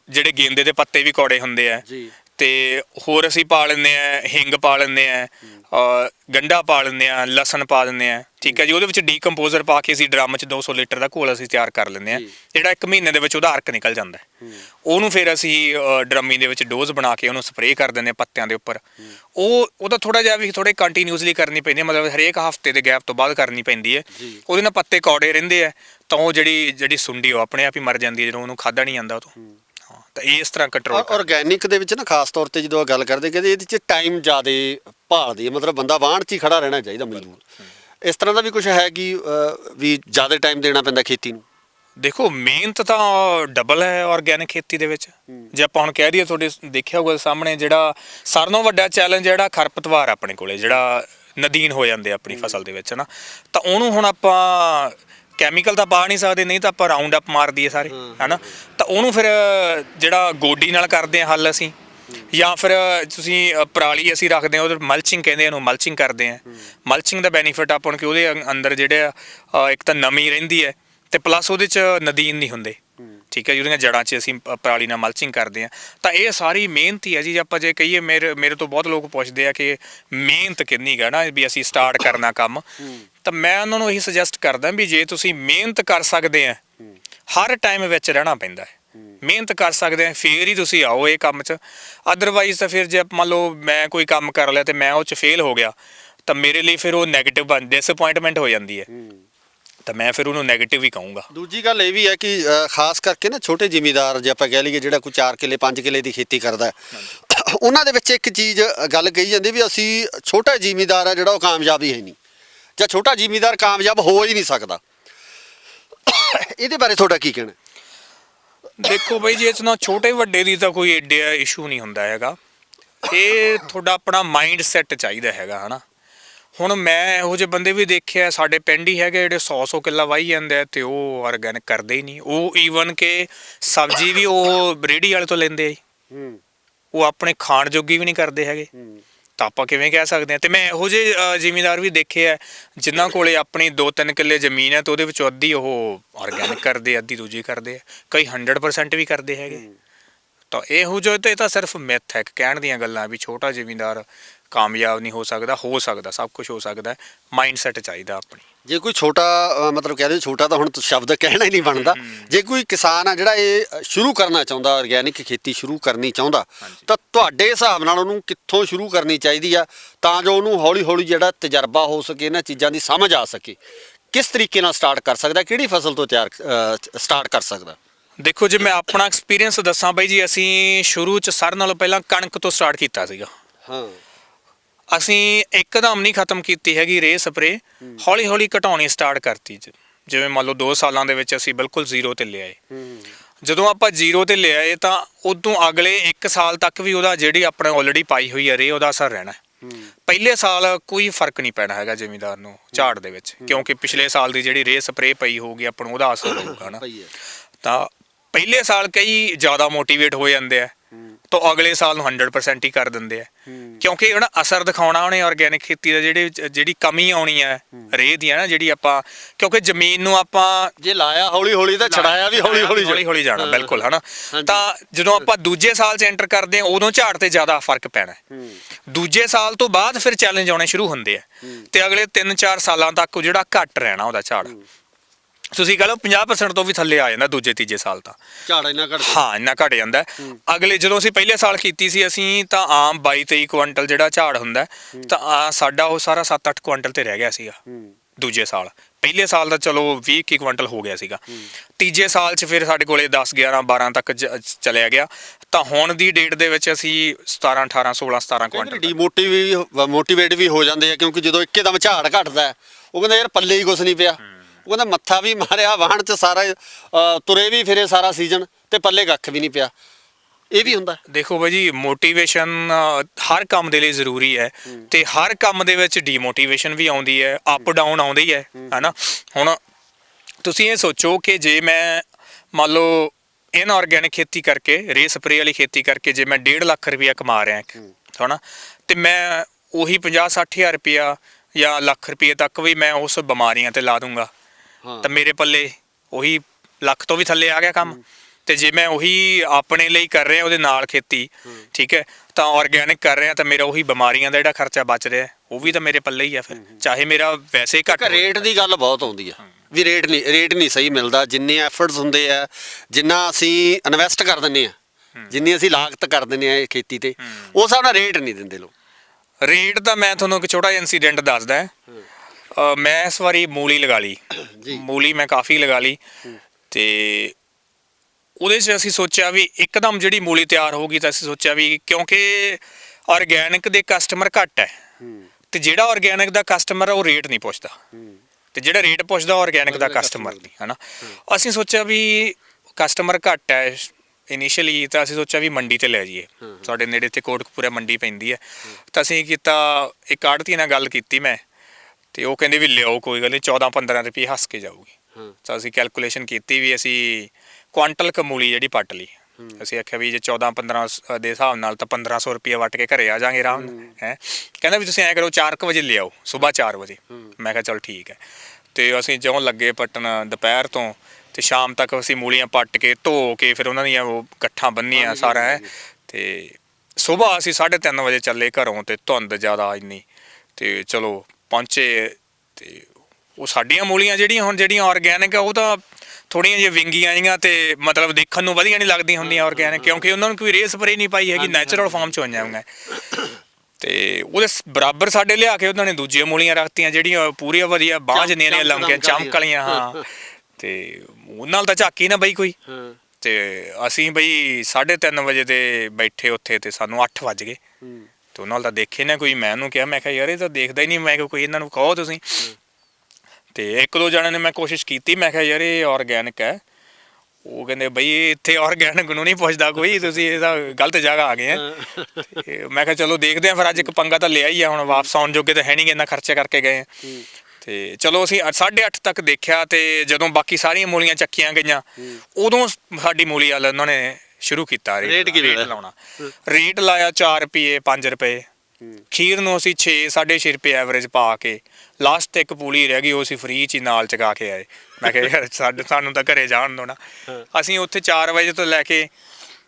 ਜਿਹੜੇ ਗੇਂਦੇ ਦੇ ਪੱਤੇ ਵੀ ਕੌੜੇ ਹੁੰਦੇ ਆ। ਤੇ ਹੋਰ ਅਸੀਂ ਪਾ ਲੈਂਦੇ ਆ ਹਿੰਗ ਪਾ ਲੈਂਦੇ ਆ ਗੰਡਾ ਪਾ ਲੈਂਦੇ ਆ ਲਸਣ ਪਾ ਦਿੰਦੇ ਆ ਠੀਕ ਹੈ ਜੀ। ਉਹਦੇ ਵਿੱਚ ਡੀਕੰਪੋਜ਼ਰ ਪਾ ਕੇ ਅਸੀਂ ਡਰਮ 'ਚ 200 ਲੀਟਰ ਦਾ ਘੋਲ ਅਸੀਂ ਤਿਆਰ ਕਰ ਲੈਂਦੇ ਆ ਜਿਹੜਾ ਇੱਕ ਮਹੀਨੇ ਦੇ ਵਿੱਚ ਉਹਦਾ ਅਰਕ ਨਿਕਲ ਜਾਂਦਾ ਉਹਨੂੰ ਫਿਰ ਅਸੀਂ ਡਰਮੀ ਦੇ ਵਿੱਚ ਡੋਜ਼ ਬਣਾ ਕੇ ਉਹਨੂੰ ਸਪਰੇਅ ਕਰ ਦਿੰਦੇ ਪੱਤਿਆਂ ਦੇ ਉੱਪਰ। ਉਹ ਉਹਦਾ ਥੋੜਾ ਜਿਹਾ ਵੀ ਥੋੜੇ ਕੰਟੀਨਿਊਸਲੀ ਕਰਨੀ ਪੈਂਦੀ ਹੈ ਮਤਲਬ ਹਰੇਕ ਹਫ਼ਤੇ ਦੇ ਗੈਪ ਤੋਂ ਬਾਅਦ ਕਰਨੀ ਪੈਂਦੀ ਹੈ। ਉਹਦੇ ਨਾਲ ਪੱਤੇ ਕੌੜੇ ਰਹਿੰਦੇ ਆ ਤਾਂ ਉਹ ਜਿਹੜੀ ਜਿਹੜੀ ਸੁੰਡੀ ਉਹ ਆਪਣੇ ਆਪ ਹੀ ਮਰ ਜਾਂਦੀ ਹੈ ਜਦੋਂ ਉਹਨੂੰ ਖਾਦਾ ਨਹੀਂ ਜਾਂਦਾ ਉਹ ਤੋਂ ਤਾਂ ਇਹ ਇਸ ਤਰ੍ਹਾਂ ਕੰਟਰੋਲ ਆਰਗੈਨਿਕ ਦੇ ਵਿੱਚ ਨਾ ਖਾਸ ਤੌਰ ਤੇ ਜਦੋਂ ਆ ਗੱਲ ਕਰਦੇ ਕਹਿੰਦੇ ਇਹਦੇ ਚ ਟਾਈਮ ਜ਼ਿਆਦੇ ਭਾਲਦੀ ਹੈ ਮਤਲਬ ਬੰਦਾ ਵਾਹਣ 'ਚ ਹੀ ਖੜਾ ਰਹਿਣਾ ਚਾਹੀਦਾ ਮਜ਼ਦੂਰ ਇਸ ਤਰ੍ਹਾਂ ਦਾ ਵੀ ਕੁਝ ਹੈ ਕਿ ਵੀ ਜ਼ਿਆਦਾ ਟਾਈਮ ਦੇਣਾ ਪੈਂਦਾ ਖੇਤੀ ਨੂੰ? ਦੇਖੋ ਮਿਹਨਤ ਤਾਂ ਡਬਲ ਹੈ ਆਰਗੈਨਿਕ ਖੇਤੀ ਦੇ ਵਿੱਚ। ਜੇ ਆਪਾਂ ਹੁਣ ਕਹਿ ਦਈਏ ਤੁਹਾਡੇ ਦੇਖਿਆ ਹੋਊਗਾ ਸਾਹਮਣੇ ਜਿਹੜਾ ਸਾਰਿਆਂ ਨਾਲੋਂ ਵੱਡਾ ਚੈਲੰਜ ਜਿਹੜਾ ਖਰਪਤਵਾਰ ਆਪਣੇ ਕੋਲੇ ਜਿਹੜਾ ਨਦੀਨ ਹੋ ਜਾਂਦੇ ਆਪਣੀ ਫਸਲ ਦੇ ਵਿੱਚ ਨਾ ਤਾਂ ਉਹਨੂੰ ਹੁਣ ਆਪਾਂ ਕੈਮੀਕਲ ਤਾਂ ਪਾ ਨਹੀਂ ਸਕਦੇ ਨਹੀਂ ਤਾਂ ਆਪਾਂ ਰਾਉਂਡ ਅਪ ਮਾਰ ਦਈਏ ਸਾਰੇ ਹਨਾ। ਤਾਂ ਉਹਨੂੰ ਫਿਰ ਜਿਹੜਾ ਗੋਡੀ ਨਾਲ ਕਰਦੇ ਆ ਹੱਲ ਅਸੀਂ ਜਾਂ ਫਿਰ ਤੁਸੀਂ ਪਰਾਲੀ ਅਸੀਂ ਰੱਖਦੇ ਹਾਂ ਉਹਦੇ ਮਲਚਿੰਗ ਕਹਿੰਦੇ ਆ ਉਹਨੂੰ ਮਲਚਿੰਗ ਕਰਦੇ ਆ। ਮਲਚਿੰਗ ਦਾ ਬੈਨੀਫਿਟ ਆਪਾਂ ਨੂੰ ਕਿ ਉਹਦੇ ਅੰਦਰ ਜਿਹੜੇ ਇੱਕ ਤਾਂ ਨਮੀ ਰਹਿੰਦੀ ਹੈ ਤੇ ਪਲੱਸ ਉਹਦੇ ਚ ਨਦੀਨ ਨਹੀਂ ਹੁੰਦੇ। ਠੀਕ ਹੈ ਜੀ ਉਹਦੀਆਂ ਜੜਾਂ 'ਚ ਅਸੀਂ ਪਰਾਲੀ ਨਾਲ ਮਲਚਿੰਗ ਕਰਦੇ ਆ ਤਾਂ ਇਹ ਸਾਰੀ ਮਿਹਨਤ ਹੀ ਹੈ ਜੀ ਜੇ ਆਪਾਂ ਜੇ ਕਹੀਏ ਮੇਰੇ ਮੇਰੇ ਤੋਂ ਬਹੁਤ ਲੋਕ ਪੁੱਛਦੇ ਆ ਕਿ ਮਿਹਨਤ ਕਿੰਨੀ ਹੈ ਨਾ ਵੀ ਅਸੀਂ ਸਟਾਰਟ ਕਰਨਾ ਕੰਮ। ਤਾਂ ਮੈਂ ਉਹਨਾਂ ਨੂੰ ਇਹੀ ਸੁਜੈਸਟ ਕਰਦਾ ਵੀ ਜੇ ਤੁਸੀਂ ਮਿਹਨਤ ਕਰ ਸਕਦੇ ਆ ਹਰ ਟਾਈਮ ਵਿੱਚ ਰਹਿਣਾ ਪੈਂਦਾ ਹੈ। ਮਿਹਨਤ ਕਰ ਸਕਦੇ ਆ ਫੇਰ ਹੀ ਤੁਸੀਂ ਆਓ ਇਹ ਕੰਮ 'ਚ। ਅਦਰਵਾਈਜ਼ ਤਾਂ ਫਿਰ ਜੇ ਮੰਨ ਲਓ ਮੈਂ ਕੋਈ ਕੰਮ ਕਰ ਲਿਆ ਤੇ ਮੈਂ ਉਹ 'ਚ ਫੇਲ ਹੋ ਗਿਆ ਤਾਂ ਮੇਰੇ ਲਈ ਫਿਰ ਉਹ 네ਗੇਟਿਵ ਬਣ ਡਿਸਪਾਇੰਟਮੈਂਟ ਹੋ ਜਾਂਦੀ ਹੈ। ਤਾਂ ਮੈਂ ਫਿਰ ਉਹਨੂੰ 네ਗੇਟਿਵ ਹੀ ਕਹੂੰਗਾ। ਦੂਜੀ ਗੱਲ ਇਹ ਵੀ ਹੈ ਕਿ ਅ, ਖਾਸ ਕਰਕੇ ਨਾ ਛੋਟੇ ਜ਼ਿਮੀਦਾਰ ਜੇ ਆਪਾਂ ਕਹਿ ਲਈਏ ਜਿਹੜਾ ਕੋਈ 4 ਕਿੱਲੇ 5 ਕਿੱਲੇ ਦੀ ਖੇਤੀ ਕਰਦਾ ਹੈ, ਉਹਨਾਂ ਦੇ ਵਿੱਚ ਇੱਕ ਚੀਜ਼ ਅ, ਗੱਲ ਕਹੀ ਜਾਂਦੀ ਵੀ ਅਸੀਂ ਛੋਟਾ ਜ਼ਿਮੀਦਾਰ ਆ ਜਿਹੜਾ ਉਹ ਕਾਮਯਾਬ ਹੀ ਹੈ ਨਹੀਂ ਜਾਂ ਛੋਟਾ ਜ਼ਿਮੀਦਾਰ ਕਾਮਯਾਬ ਹੋ ਹੀ ਨਹੀਂ ਸਕਦਾ। ਇਹਦੇ ਬਾਰੇ ਤੁਹਾਡਾ ਕੀ ਕਹਿਣਾ ਦੇਖੋ ਬਈ ਜੀ ਇਹ 'ਚ ਨਾ ਛੋਟੇ ਵੱਡੇ ਦੀ ਤਾਂ ਕੋਈ ਏਡਾ ਇਸ਼ੂ ਨਹੀਂ ਹੁੰਦਾ ਹੈਗਾ। ਇਹ ਤੁਹਾਡਾ ਆਪਣਾ ਮਾਈਂਡ ਸੈਟ ਚਾਹੀਦਾ ਹੈਗਾ ਹਨਾ? ਹੁਣ ਮੈਂ ਇਹੋ ਜਿਹੇ ਬੰਦੇ ਵੀ ਦੇਖਿਆ ਸਾਡੇ ਪਿੰਡ ਹੀ ਹੈਗੇ ਜਿਹੜੇ 100 100 ਕਿੱਲਾ ਵਾਹੀ ਜਾਂਦੇ ਆ ਤੇ ਉਹ ਆਰਗੈਨਿਕ ਕਰਦੇ ਹੀ ਨਹੀਂ। ਉਹ ਈਵਨ ਕਿ ਸਬਜ਼ੀ ਵੀ ਉਹ ਰੇਹੜੀ ਵਾਲੇ ਤੋਂ ਲੈਂਦੇ ਆ ਉਹ ਆਪਣੇ ਖਾਣ ਜੋਗੀ ਵੀ ਨਹੀਂ ਕਰਦੇ ਹੈਗੇ। ਤਾਂ ਆਪਾਂ ਕਿਵੇਂ ਕਹਿ ਸਕਦੇ ਹਾਂ ਤੇ ਮੈਂ ਇਹੋ ਜਿਹੇ ਜ਼ਿਮੀਂਦਾਰ ਵੀ ਦੇਖੇ ਆ ਜਿਨ੍ਹਾਂ ਕੋਲੇ ਆਪਣੀ 2-3 ਕਿੱਲੇ ਜ਼ਮੀਨ ਹੈ ਤੇ ਉਹਦੇ ਵਿੱਚੋਂ ਅੱਧੀ ਉਹ ਆਰਗੈਨਿਕ ਕਰਦੇ ਅੱਧੀ ਦੂਜੀ ਕਰਦੇ ਆ। ਕਈ 100% ਵੀ ਕਰਦੇ ਹੈਗੇ। ਤਾਂ ਇਹੋ ਜਿਹੇ ਤੇ ਇਹ ਤਾਂ ਸਿਰਫ ਮਿੱਥ ਹੈ ਕਹਿਣ ਦੀਆਂ ਗੱਲਾਂ ਵੀ ਛੋਟਾ ਜ਼ਿਮੀਂਦਾਰ ਕਾਮਯਾਬ ਨਹੀਂ ਹੋ ਸਕਦਾ ਹੋ ਸਕਦਾ ਸਭ ਕੁਝ ਹੋ ਸਕਦਾ ਮਾਈਂਡ ਸੈਟ ਚਾਹੀਦਾ ਆਪਣੀ। ਜੇ ਕੋਈ ਛੋਟਾ ਅ, ਮਤਲਬ ਕਹਿ ਰਹੇ ਛੋਟਾ ਤਾਂ ਹੁਣ ਤੁ- ਸ਼ਬਦ ਕਹਿਣਾ ਹੀ ਨਹੀਂ ਬਣਦਾ। ਜੇ ਕੋਈ ਕਿਸਾਨ ਆ ਜਿਹੜਾ ਇਹ ਸ਼ੁਰੂ ਕਰਨਾ ਚਾਹੁੰਦਾ ਆਰਗੈਨਿਕ ਖੇਤੀ ਸ਼ੁਰੂ ਕਰਨੀ ਚਾਹੁੰਦਾ ਤਾਂ ਤੁਹਾਡੇ ਹਿਸਾਬ ਨਾਲ ਉਹਨੂੰ ਕਿੱਥੋਂ ਸ਼ੁਰੂ ਕਰਨੀ ਚਾਹੀਦੀ ਆ ਤਾਂ ਜੋ ਉਹਨੂੰ ਹੌਲੀ ਹੌਲੀ ਜਿਹੜਾ ਤਜਰਬਾ ਹੋ ਸਕੇ ਇਹਨਾਂ ਚੀਜ਼ਾਂ ਦੀ ਸਮਝ ਆ ਸਕੇ। ਕਿਸ ਤਰੀਕੇ ਨਾਲ ਸਟਾਰਟ ਕਰ ਸਕਦਾ ਕਿਹੜੀ ਫਸਲ ਤੋਂ ਤਿਆਰ ਸਟਾਰਟ ਕਰ ਸਕਦਾ? ਦੇਖੋ ਜੇ ਮੈਂ ਆਪਣਾ ਐਕਸਪੀਰੀਅੰਸ ਦੱਸਾਂ ਬਾਈ ਜੀ ਅਸੀਂ ਸ਼ੁਰੂ ਚ ਸਰ ਨਾਲੋਂ ਪਹਿਲਾਂ ਕਣਕ ਤੋਂ ਸਟਾਰਟ ਕੀਤਾ ਸੀਗਾ। ਹਾਂ। ਅਸੀਂ ਇੱਕਦਮ ਨਹੀਂ ਖਤਮ ਕੀਤੀ ਹੈਗੀ ਰੇ ਸਪਰੇ ਹੌਲੀ ਹੌਲੀ ਘਟਾਉਣੀ ਸਟਾਰਟ ਕਰਤੀ ਜ- ਜਿਵੇਂ ਮੰਨ ਲਓ 2 ਸਾਲਾਂ ਦੇ ਵਿੱਚ ਅਸੀਂ ਬਿਲਕੁਲ ਜ਼ੀਰੋ ਤੇ ਲਿਆਏ। ਜਦੋਂ ਆਪਾਂ ਜ਼ੀਰੋ ਤੇ ਲਿਆਏ ਤਾਂ ਉਦੋਂ ਅਗਲੇ 1 ਸਾਲ ਤੱਕ ਵੀ ਉਹਦਾ ਜਿਹੜੀ ਆਪਣੇ ਆਲਰੇਡੀ ਪਾਈ ਹੋਈ ਹੈ ਰੇ ਉਹਦਾ ਅਸਰ ਰਹਿਣਾ ਹੈ। ਪਹਿਲੇ ਸਾਲ ਕੋਈ ਫ਼ਰਕ ਨਹੀਂ ਪੈਣਾ ਹੈਗਾ ਜ਼ਿਮੀਂਦਾਰ ਨੂੰ ਝਾੜ ਦੇ ਵਿੱਚ। ਕਿਉਂਕਿ ਪਿਛਲੇ ਸਾਲ ਦੀ ਜਿਹੜੀ ਰੇ ਸਪਰੇ ਪਈ ਹੋਊਗੀ ਆਪਾਂ ਨੂੰ ਉਹਦਾ ਅਸਰ ਹੋਊਗਾ ਨਾ ਪਈ ਹੈ। ਤਾਂ ਪਹਿਲੇ ਸਾਲ ਕਈ ਜ਼ਿਆਦਾ ਮੋਟੀਵੇਟ ਹੋ ਜਾਂਦੇ ਆ। ਤਾਂ ਅਗਲੇ ਸਾਲ ਨੂੰ 100% ਹੀ ਕਰ ਦਿੰਦੇ ਆ। ਕਿਉਂਕਿ ਉਹਨਾਂ ਅਸਰ ਦਿਖਾਉਣਾ ਉਹਨੇ ਆਰਗੇਨਿਕ ਖੇਤੀ ਦਾ ਜਿਹੜੇ ਜਿਹੜੀ ਕਮੀ ਆਉਣੀ ਹੈ। ਰੇਹ ਦੀ ਹੈ ਨਾ ਜਿਹੜੀ ਆਪਾਂ ਕਿਉਂਕਿ ਜ਼ਮੀਨ ਨੂੰ ਆਪਾਂ ਜੇ ਲਾਇਆ ਹੌਲੀ ਹੌਲੀ ਤਾਂ ਛੜਾਇਆ ਵੀ ਹੌਲੀ ਹੌਲੀ ਹੌਲੀ ਹੌਲੀ ਜਾਣਾ। ਬਿਲਕੁਲ ਹਨਾ। ਤਾਂ ਜਦੋਂ ਆਪਾਂ ਦੂਜੇ ਸਾਲ 'ਚ ਐਂਟਰ ਕਰਦੇ ਹਾਂ ਉਦੋਂ ਝਾੜ ਤੇ ਜ਼ਿਆਦਾ ਫ਼ਰਕ ਪੈਣਾ। ਦੂਜੇ ਸਾਲ ਤੋਂ ਬਾਅਦ ਫਿਰ ਚੈਲੰਜ ਆਉਣੇ ਸ਼ੁਰੂ ਹੁੰਦੇ ਆ। ਤੇ ਅਗਲੇ 3-4 ਸਾਲਾਂ ਤੱਕ ਜਿਹੜਾ ਘੱਟ ਰਹਿਣਾ ਉਹਦਾ ਝਾੜ। ਤੁਸੀਂ ਕਹ ਲਓ 50% ਤੋਂ ਵੀ ਥੱਲੇ ਆ ਜਾਂਦਾ ਦੂਜੇ ਤੀਜੇ ਸਾਲ ਤਾਂ। ਝਾੜ ਇੰਨਾ ਘਟ ਹਾਂ ਇੰਨਾ ਘਟ ਜਾਂਦਾ। ਅਗਲੇ ਜਦੋਂ ਅਸੀਂ ਪਹਿਲੇ ਸਾਲ ਕੀਤੀ ਸੀ ਅਸੀਂ ਤਾਂ ਆਮ 22 23 ਕੁਇੰਟਲ ਜਿਹੜਾ ਝਾੜ ਹੁੰਦਾ ਤਾਂ ਆ ਸਾਡਾ ਉਹ ਸਾਰਾ 7-8 ਕੁਇੰਟਲ ਤੇ ਰਹਿ ਗਿਆ ਸੀਗਾ। ਦੂਜੇ ਸਾਲ। ਪਹਿਲੇ ਸਾਲ ਦਾ ਚਲੋ 20 ਕੀ ਕੁਇੰਟਲ ਹੋ ਗਿਆ ਸੀਗਾ। ਤੀਜੇ ਸਾਲ 'ਚ ਫਿਰ ਸਾਡੇ ਕੋਲੇ 10 11 12 ਤੱਕ ਚਲਿਆ ਗਿਆ। ਤਾਂ ਹੁਣ ਦੀ ਡੇਟ ਦੇ ਵਿੱਚ ਅਸੀਂ 17 18 16 17 ਕੁਇੰਟਲ ਡੀਮੋਟਿਵ ਵੀ ਮੋਟੀਵੇਟ ਵੀ ਹੋ ਜਾਂਦੇ ਆ ਕਿਉਂਕਿ ਜਦੋਂ ਇੱਕਦਮ ਝਾੜ ਘਟਦਾ ਉਹ ਕਹਿੰਦਾ ਯਾਰ ਪੱਲੇ ਹੀ ਕੁਛ ਨਹੀਂ ਪਿਆ। ਉਹ ਕਹਿੰਦਾ ਮੱਥਾ ਵੀ ਮਾਰਿਆ ਵਾਹਣ ਚ ਸਾਰਾ ਅ, ਤੁਰੇ ਵੀ ਫਿਰੇ ਸਾਰਾ ਸੀਜ਼ਨ ਤੇ ਪੱਲੇ ਕੱਖ ਵੀ ਨਹੀਂ ਪਿਆ। ਇਹ ਵੀ ਹੁੰਦਾ। ਦੇਖੋ ਬਾਈ ਜੀ ਮੋਟੀਵੇਸ਼ਨ ਹਰ ਕੰਮ ਦੇ ਲਈ ਜ਼ਰੂਰੀ ਹੈ ਤੇ ਹਰ ਕੰਮ ਦੇ ਵਿੱਚ ਡੀਮੋਟੀਵੇਸ਼ਨ ਵੀ ਆਉਂਦੀ ਹੈ ਅਪ ਡਾਊਨ ਆਉਂਦੀ ਹੀ ਹੈਨਾ? ਹੁਣ ਤੁਸੀਂ ਇਹ ਸੋਚੋ ਕਿ ਜੇ ਮੈਂ ਮੰਨ ਲਓ ਇਨਆਰਗੈਨਿਕ ਖੇਤੀ ਕਰਕੇ ਰੇ ਸਪਰੇ ਵਾਲੀ ਖੇਤੀ ਕਰਕੇ ਜੇ ਮੈਂ 1.5 ਲੱਖ ਰੁਪਇਆ ਕਮਾ ਰਿਹਾ ਹੈਨਾ? ਤੇ ਮੈਂ ਉਹੀ 50 60000 ਰੁਪਇਆ ਜਾਂ ਲੱਖ ਰੁਪਏ ਤੱਕ ਵੀ ਮੈਂ ਉਸ ਬਿਮਾਰੀਆਂ ਤੇ ਲਾ ਦੂੰਗਾ। ਤਾਂ ਮੇਰੇ ਪੱਲੇ ਉਹੀ ਲੱਖ ਤੋਂ ਵੀ ਥੱਲੇ ਆ ਗਿਆ ਕੰਮ। ਤੇ ਜੇ ਮੈਂ ਉਹੀ ਆਪਣੇ ਲਈ ਕਰ ਰਿਹਾ ਉਹਦੇ ਨਾਲ ਖੇਤੀ ਠੀਕ ਹੈ ਤਾਂ ਆਰਗੈਨਿਕ ਕਰ ਰਿਹਾ ਤਾਂ ਮੇਰਾ ਉਹੀ ਬਿਮਾਰੀਆਂ ਦਾ ਜਿਹੜਾ ਖਰਚਾ ਬਚ ਰਿਹਾ ਉਹ ਵੀ ਤਾਂ ਮੇਰੇ ਪੱਲੇ ਹੀ ਆ ਫਿਰ। ਚਾਹੇ ਮੇਰਾ ਵੈਸੇ ਹੀ ਘੱਟ ਰੇਟ ਦੀ ਗੱਲ ਬਹੁਤ ਆਉਂਦੀ ਆ ਵੀ ਰੇਟ ਨਹੀਂ ਰੇਟ ਨਹੀਂ ਸਹੀ ਮਿਲਦਾ ਜਿੰਨੇ ਐਫਰਟਸ ਹੁੰਦੇ ਆ ਜਿੰਨਾ ਅਸੀਂ ਇਨਵੈਸਟ ਕਰ ਦਿੰਨੇ ਆ ਜਿੰਨੀ ਅਸੀਂ ਲਾਗਤ ਕਰ ਦਿੰਨੇ ਆ ਇਹ ਖੇਤੀ ਤੇ ਉਹ ਨਾਲ ਰੇਟ ਨਹੀਂ ਦਿੰਦੇ ਲੋਕ। ਰੇਟ ਤਾਂ ਮੈਂ ਤੁਹਾਨੂੰ ਇੱਕ ਛੋਟਾ ਜਿਹਾ ਇਨਸੀਡੈਂਟ ਦੱਸਦਾ। ਅ, ਮੈਂ ਇਸ ਵਾਰੀ ਮੂਲੀ ਲਗਾ ਲਈ। ਜੀ। ਮੂਲੀ ਮੈਂ ਕਾਫੀ ਲਗਾ ਲਈ ਤੇ ਉਹਦੇ 'ਚ ਅਸੀਂ ਸੋਚਿਆ ਵੀ ਇੱਕਦਮ ਜਿਹੜੀ ਮੂਲੀ ਤਿਆਰ ਹੋਊਗੀ ਤਾਂ ਅਸੀਂ ਸੋਚਿਆ ਵੀ ਕਿਉਂਕਿ ਆਰਗੈਨਿਕ ਦੇ ਕਸਟਮਰ ਘੱਟ ਹੈ। ਤੇ ਜਿਹੜਾ ਆਰਗੈਨਿਕ ਦਾ ਕਸਟਮਰ ਹੈ ਉਹ ਰੇਟ ਨਹੀਂ ਪੁੱਛਦਾ। ਤੇ ਜਿਹੜਾ ਰੇਟ ਪੁੱਛਦਾ ਆਰਗੈਨਿਕ ਦਾ ਕਸਟਮਰ ਨਹੀਂ ਹਨਾ ਅਸੀਂ ਸੋਚਿਆ ਵੀ ਕਸਟਮਰ ਘੱਟ ਹੈ। ਇਨੀਸ਼ੀਅਲੀ ਤਾਂ ਅਸੀਂ ਸੋਚਿਆ ਵੀ ਮੰਡੀ ਤੇ ਲੈ ਜਾਈਏ। ਸਾਡੇ ਨੇੜੇ ਤੇ ਕੋਟਕਪੂਰਾ ਮੰਡੀ ਪੈਂਦੀ ਹੈ। ਤਾਂ ਅਸੀਂ ਕੀਤਾ ਇੱਕ ਆੜਤੀ ਨਾਲ ਗੱਲ ਕੀਤੀ ਮੈਂ। ਤੇ ਉਹ ਕਹਿੰਦੇ ਵੀ ਲਿਆਓ ਕੋਈ ਗੱਲ ਨਹੀਂ 14 15 ਰੁਪਏ ਹੱਸ ਕੇ ਜਾਊਗੀ। ਹਾਂ। ਤਾਂ ਅਸੀਂ ਕੈਲਕੂਲੇਸ਼ਨ ਕੀਤੀ ਵੀ ਅਸੀਂ ਕੁਆਂਟਲ ਕਮੂਲੀ ਜਿਹੜੀ ਪੱਟ ਲਈ। ਅਸੀਂ ਆਖਿਆ ਵੀ ਜੇ 14 15 ਦੇ ਹਿਸਾਬ ਨਾਲ ਤਾਂ 1500 ਰੁਪਏ ਵੱਟ ਕੇ ਘਰੇ ਆ ਜਾਾਂਗੇ ਆਰਾਮ ਨਾਲ ਹੈ। ਕਹਿੰਦਾ ਵੀ ਤੁਸੀਂ ਐਂ ਕਰੋ 4:00 ਵਜੇ ਲਿਆਓ ਸਵੇਰ 4 ਵਜੇ। ਮੈਂ ਕਿਹਾ ਚਲ ਠੀਕ ਹੈ। ਤੇ ਅਸੀਂ ਜਿਉਂ ਲੱਗੇ ਪੱਟਣ ਦੁਪਹਿਰ ਤੋਂ ਤੇ ਸ਼ਾਮ ਤੱਕ ਅਸੀਂ ਮੂਲੀਆਂ ਪੱਟ ਕੇ ਧੋ ਕੇ ਫਿਰ ਉਹਨਾਂ ਦੀਆਂ ਉਹ ਗੱਠਾਂ ਬੰਨੀਆਂ ਸਾਰਾ ਹੈ। ਤੇ ਸਵੇਰ ਅਸੀਂ 3:30 ਵਜੇ ਚੱਲੇ ਘਰੋਂ ਤੇ ਧੁੰਦ ਜ਼ਿਆਦਾ ਇੰਨੀ। ਤੇ ਚਲੋ ਪਹੁੰਚੇ ਤੇ ਉਹ ਸਾਡੀਆਂ ਮੂਲੀਆਂ ਜਿਹੜੀਆਂ ਹੁਣ ਜਿਹੜੀਆਂ ਆਰਗੈਨਿਕ ਆ ਉਹ ਤਾਂ ਥੋੜੀਆਂ ਜਿਹੀਆਂ ਵਿੰਗੀਆਂ ਆਈਆਂ ਤੇ ਮਤਲਬ ਦੇਖਣ ਨੂੰ ਵਧੀਆ ਨਹੀਂ ਲੱਗਦੀਆਂ ਹੁੰਦੀਆਂ ਆਰਗੈਨਿਕ ਕਿਉਂਕਿ ਉਹਨਾਂ ਨੂੰ ਕੋਈ ਰੇ ਸਪਰੇ ਨਹੀਂ ਪਾਈ ਹੈਗੀ ਨੈਚੁਰਲ ਫਾਰਮ ਚ ਹੋਈਆਂ ਹੋਈਆਂ। ਤੇ ਉਹਦੇ ਬਰਾਬਰ ਸਾਡੇ ਲਿਆ ਕੇ ਉਹਨਾਂ ਨੇ ਦੂਜੀਆਂ ਮੂਲੀਆਂ ਰੱਖਤੀਆਂ ਜਿਹੜੀਆਂ ਪੂਰੀਆਂ ਵਧੀਆ ਬਾਂਝ ਦੀਆਂ ਨੇ ਚਮਕ- ਲੰਮਕੀਆਂ ਚਮਕ ਵਾਲੀਆਂ ਹਾਂ। ਤੇ ਉਹਨਾਂ ਨਾਲ ਤਾਂ ਝਾਕੀ ਨਾ ਬਈ ਕੋਈ। ਹਾਂ। ਤੇ ਅਸੀਂ ਬਈ 3:30 ਵਜੇ ਤੇ ਬੈਠੇ ਉੱਥੇ ਤੇ ਸਾਨੂੰ 8 ਵੱਜ ਗਏ। ਹੂੰ। ਤੇ ਉਹਨਾਂ ਨਾਲ ਤਾਂ ਦੇਖੇ ਨਾ ਕੋਈ ਮੈਂ ਉਹਨੂੰ ਕਿਹਾ ਮੈਂ ਕਿਹਾ ਯਾਰ ਇਹ ਤਾਂ ਦੇਖਦਾ ਹੀ ਨਹੀਂ ਮੈਂ ਕਿਹਾ ਕੋਈ ਇਹਨਾਂ ਨੂੰ ਕਹੋ ਤੁਸੀਂ। ਤੇ ਇੱਕ ਦੋ ਜਣਿਆਂ ਨੇ ਮੈਂ ਕੋਸ਼ਿਸ਼ ਕੀਤੀ ਮੈਂ ਕਿਹਾ ਯਾਰ ਇਹ ਆਰਗੈਨਿਕ ਹੈ। ਉਹ ਕਹਿੰਦੇ ਬਈ ਇਹ ਇੱਥੇ ਆਰਗੈਨਿਕ ਨੂੰ ਨਹੀਂ ਪੁੱਛਦਾ ਕੋਈ ਤੁਸੀਂ ਇਹਦਾ ਗਲਤ ਜਗ੍ਹਾ ਆ ਗਏ ਆ। ਤੇ ਮੈਂ ਕਿਹਾ ਚਲੋ ਦੇਖਦੇ ਆ ਫਿਰ ਅੱਜ ਇੱਕ ਪੰਗਾ ਤਾਂ ਲਿਆ ਹੀ ਆ ਹੁਣ ਵਾਪਸ ਆਉਣ ਜੋਗੇ ਤਾਂ ਹੈ ਨਹੀਂ ਇੰਨਾ ਖਰਚਾ ਕਰਕੇ ਗਏ ਆ। ਤੇ ਚਲੋ ਅਸੀਂ 8:30 ਤੱਕ ਦੇਖਿਆ ਤੇ ਜਦੋਂ ਬਾਕੀ ਸਾਰੀਆਂ ਮੂਲੀਆਂ ਚੱਕੀਆਂ ਗਈਆਂ ਉਦੋਂ ਸਾਡੀ ਮੂਲੀ ਵਾਲ ਉਹਨਾਂ ਨੇ ਸ਼ੁਰੂ ਕੀਤਾ ਰੇਟ ਕੀ ਲਾਇਆ? ਲਾਉਣਾ। ਰੇਟ ਲਾਇਆ 4 ਰੁਪਏ 5 ਰੁਪਏ। ਖੀਰ ਨੂੰ ਅਸੀਂ 6 6.5 ਰੁਪਏ ਐਵਰੇਜ ਪਾ ਕੇ ਲਾਸਟ ਤੇ ਇੱਕ ਪੂਲੀ ਰਹਿ ਗਈ ਉਹ ਅਸੀਂ ਫ੍ਰੀ ਚ ਹੀ ਨਾਲ ਚਗਾ ਕੇ ਆਏ। ਮੈਂ ਕਿਹਾ ਯਾਰ ਸਾਡੇ ਸਾਨੂੰ ਤਾਂ ਘਰੇ ਜਾਣ ਦੋ ਨਾ। ਅਸੀਂ ਉੱਥੇ 4 ਵਜੇ ਤੋਂ ਲੈ ਕੇ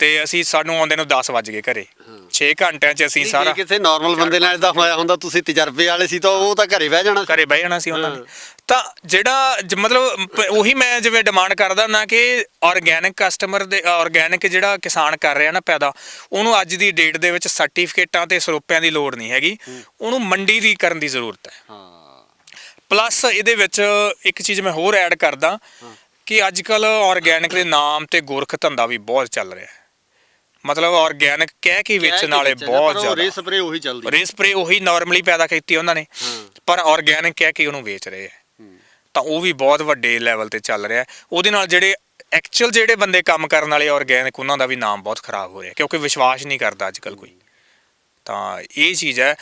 ਤੇ ਅਸੀਂ ਸਾਨੂੰ ਆਉਂਦੇ ਨੂੰ 10 ਵੱਜ ਗਏ ਘਰੇ। 6 ਘੰਟਿਆਂ ਚ ਅਸੀਂ ਸਾਰਾ ਕਿਸੇ ਨਾਰਮਲ ਬੰਦੇ ਨਾਲ ਇਦਾਂ ਹੋਇਆ ਹੁੰਦਾ ਤੁਸੀਂ ਤਜਰਬੇ ਵਾਲੇ ਸੀ ਤਾਂ ਉਹ ਤਾਂ ਘਰੇ ਬਹਿ ਜਾਣਾ ਸੀ। ਘਰੇ ਬਹਿ ਜਾਣਾ ਸੀ ਉਹਨਾਂ ਨੇ। ਤਾਂ ਜਿਹੜਾ ਜ- ਮਤਲਬ ਪ- ਉਹੀ ਮੈਂ ਜਿਵੇਂ ਡਿਮਾਂਡ ਕਰਦਾ ਨਾ ਕਿ ਆਰਗੈਨਿਕ ਕਸਟਮਰ ਦੇ ਆਰਗੈਨਿਕ ਜਿਹੜਾ ਕਿਸਾਨ ਕਰ ਰਿਹਾ ਨਾ ਪੈਦਾ ਉਹਨੂੰ ਅੱਜ ਦੀ ਡੇਟ ਦੇ ਵਿੱਚ ਸਰਟੀਫਿਕੇਟਾਂ ਤੇ ਸਰੋਪਿਆਂ ਦੀ ਲੋੜ ਨਹੀਂ ਹੈਗੀ। ਉਹਨੂੰ ਮੰਡੀ ਦੀ ਕਰਨ ਦੀ ਜ਼ਰੂਰਤ ਹੈ। ਹਾਂ। ਪਲੱਸ ਇਹਦੇ ਵਿੱਚ ਇੱਕ ਚੀਜ਼ ਮੈਂ ਹੋਰ ਐਡ ਕਰਦਾ ਕਿ ਅੱਜ ਕੱਲ ਆਰਗੈਨਿਕ ਦੇ ਨਾਮ ਤੇ ਗੋਰਖ ਧੰਦਾ ਵੀ ਬਹੁਤ ਚੱਲ ਰਿਹਾ ਹੈ। ਮਤਲਬ ਆਰਗੈਨਿਕ ਕਹਿ ਕੇ ਵੇਚਣ ਵਾਲੇ ਬਹੁਤ ਜ਼ਿਆਦਾ। ਰੇ ਸਪਰੇ ਉਹੀ ਚੱਲਦੀ ਰੇ ਸਪਰੇ ਉਹੀ ਨਾਰਮਲੀ ਪੈਦਾ ਕੀਤੀ ਉਹਨਾਂ ਨੇ। ਪਰ ਆਰਗੈਨਿਕ ਕਹਿ ਕੇ ਉਹਨੂੰ ਵੇਚ ਰਹੇ ਆ। ਤਾਂ ਉਹ ਵੀ ਬਹੁਤ ਵੱਡੇ ਲੈਵਲ ਤੇ ਚੱਲ ਰਿਹਾ। ਉਹਦੇ ਨਾਲ ਜਿਹੜੇ ਐਕਚੁਅਲ ਜਿਹੜੇ ਬੰਦੇ ਕੰਮ ਕਰਨ ਵਾਲੇ ਆਰਗੈਨਿਕ ਉਹਨਾਂ ਦਾ ਵੀ ਨਾਮ ਬਹੁਤ ਖਰਾਬ ਹੋ ਰਿਹਾ ਕਿਉਂਕਿ ਵਿਸ਼ਵਾਸ ਨਹੀਂ ਕਰਦਾ ਅੱਜ ਕੱਲ ਕੋਈ। ਤਾਂ ਇਹ ਚੀਜ਼ ਹੈ।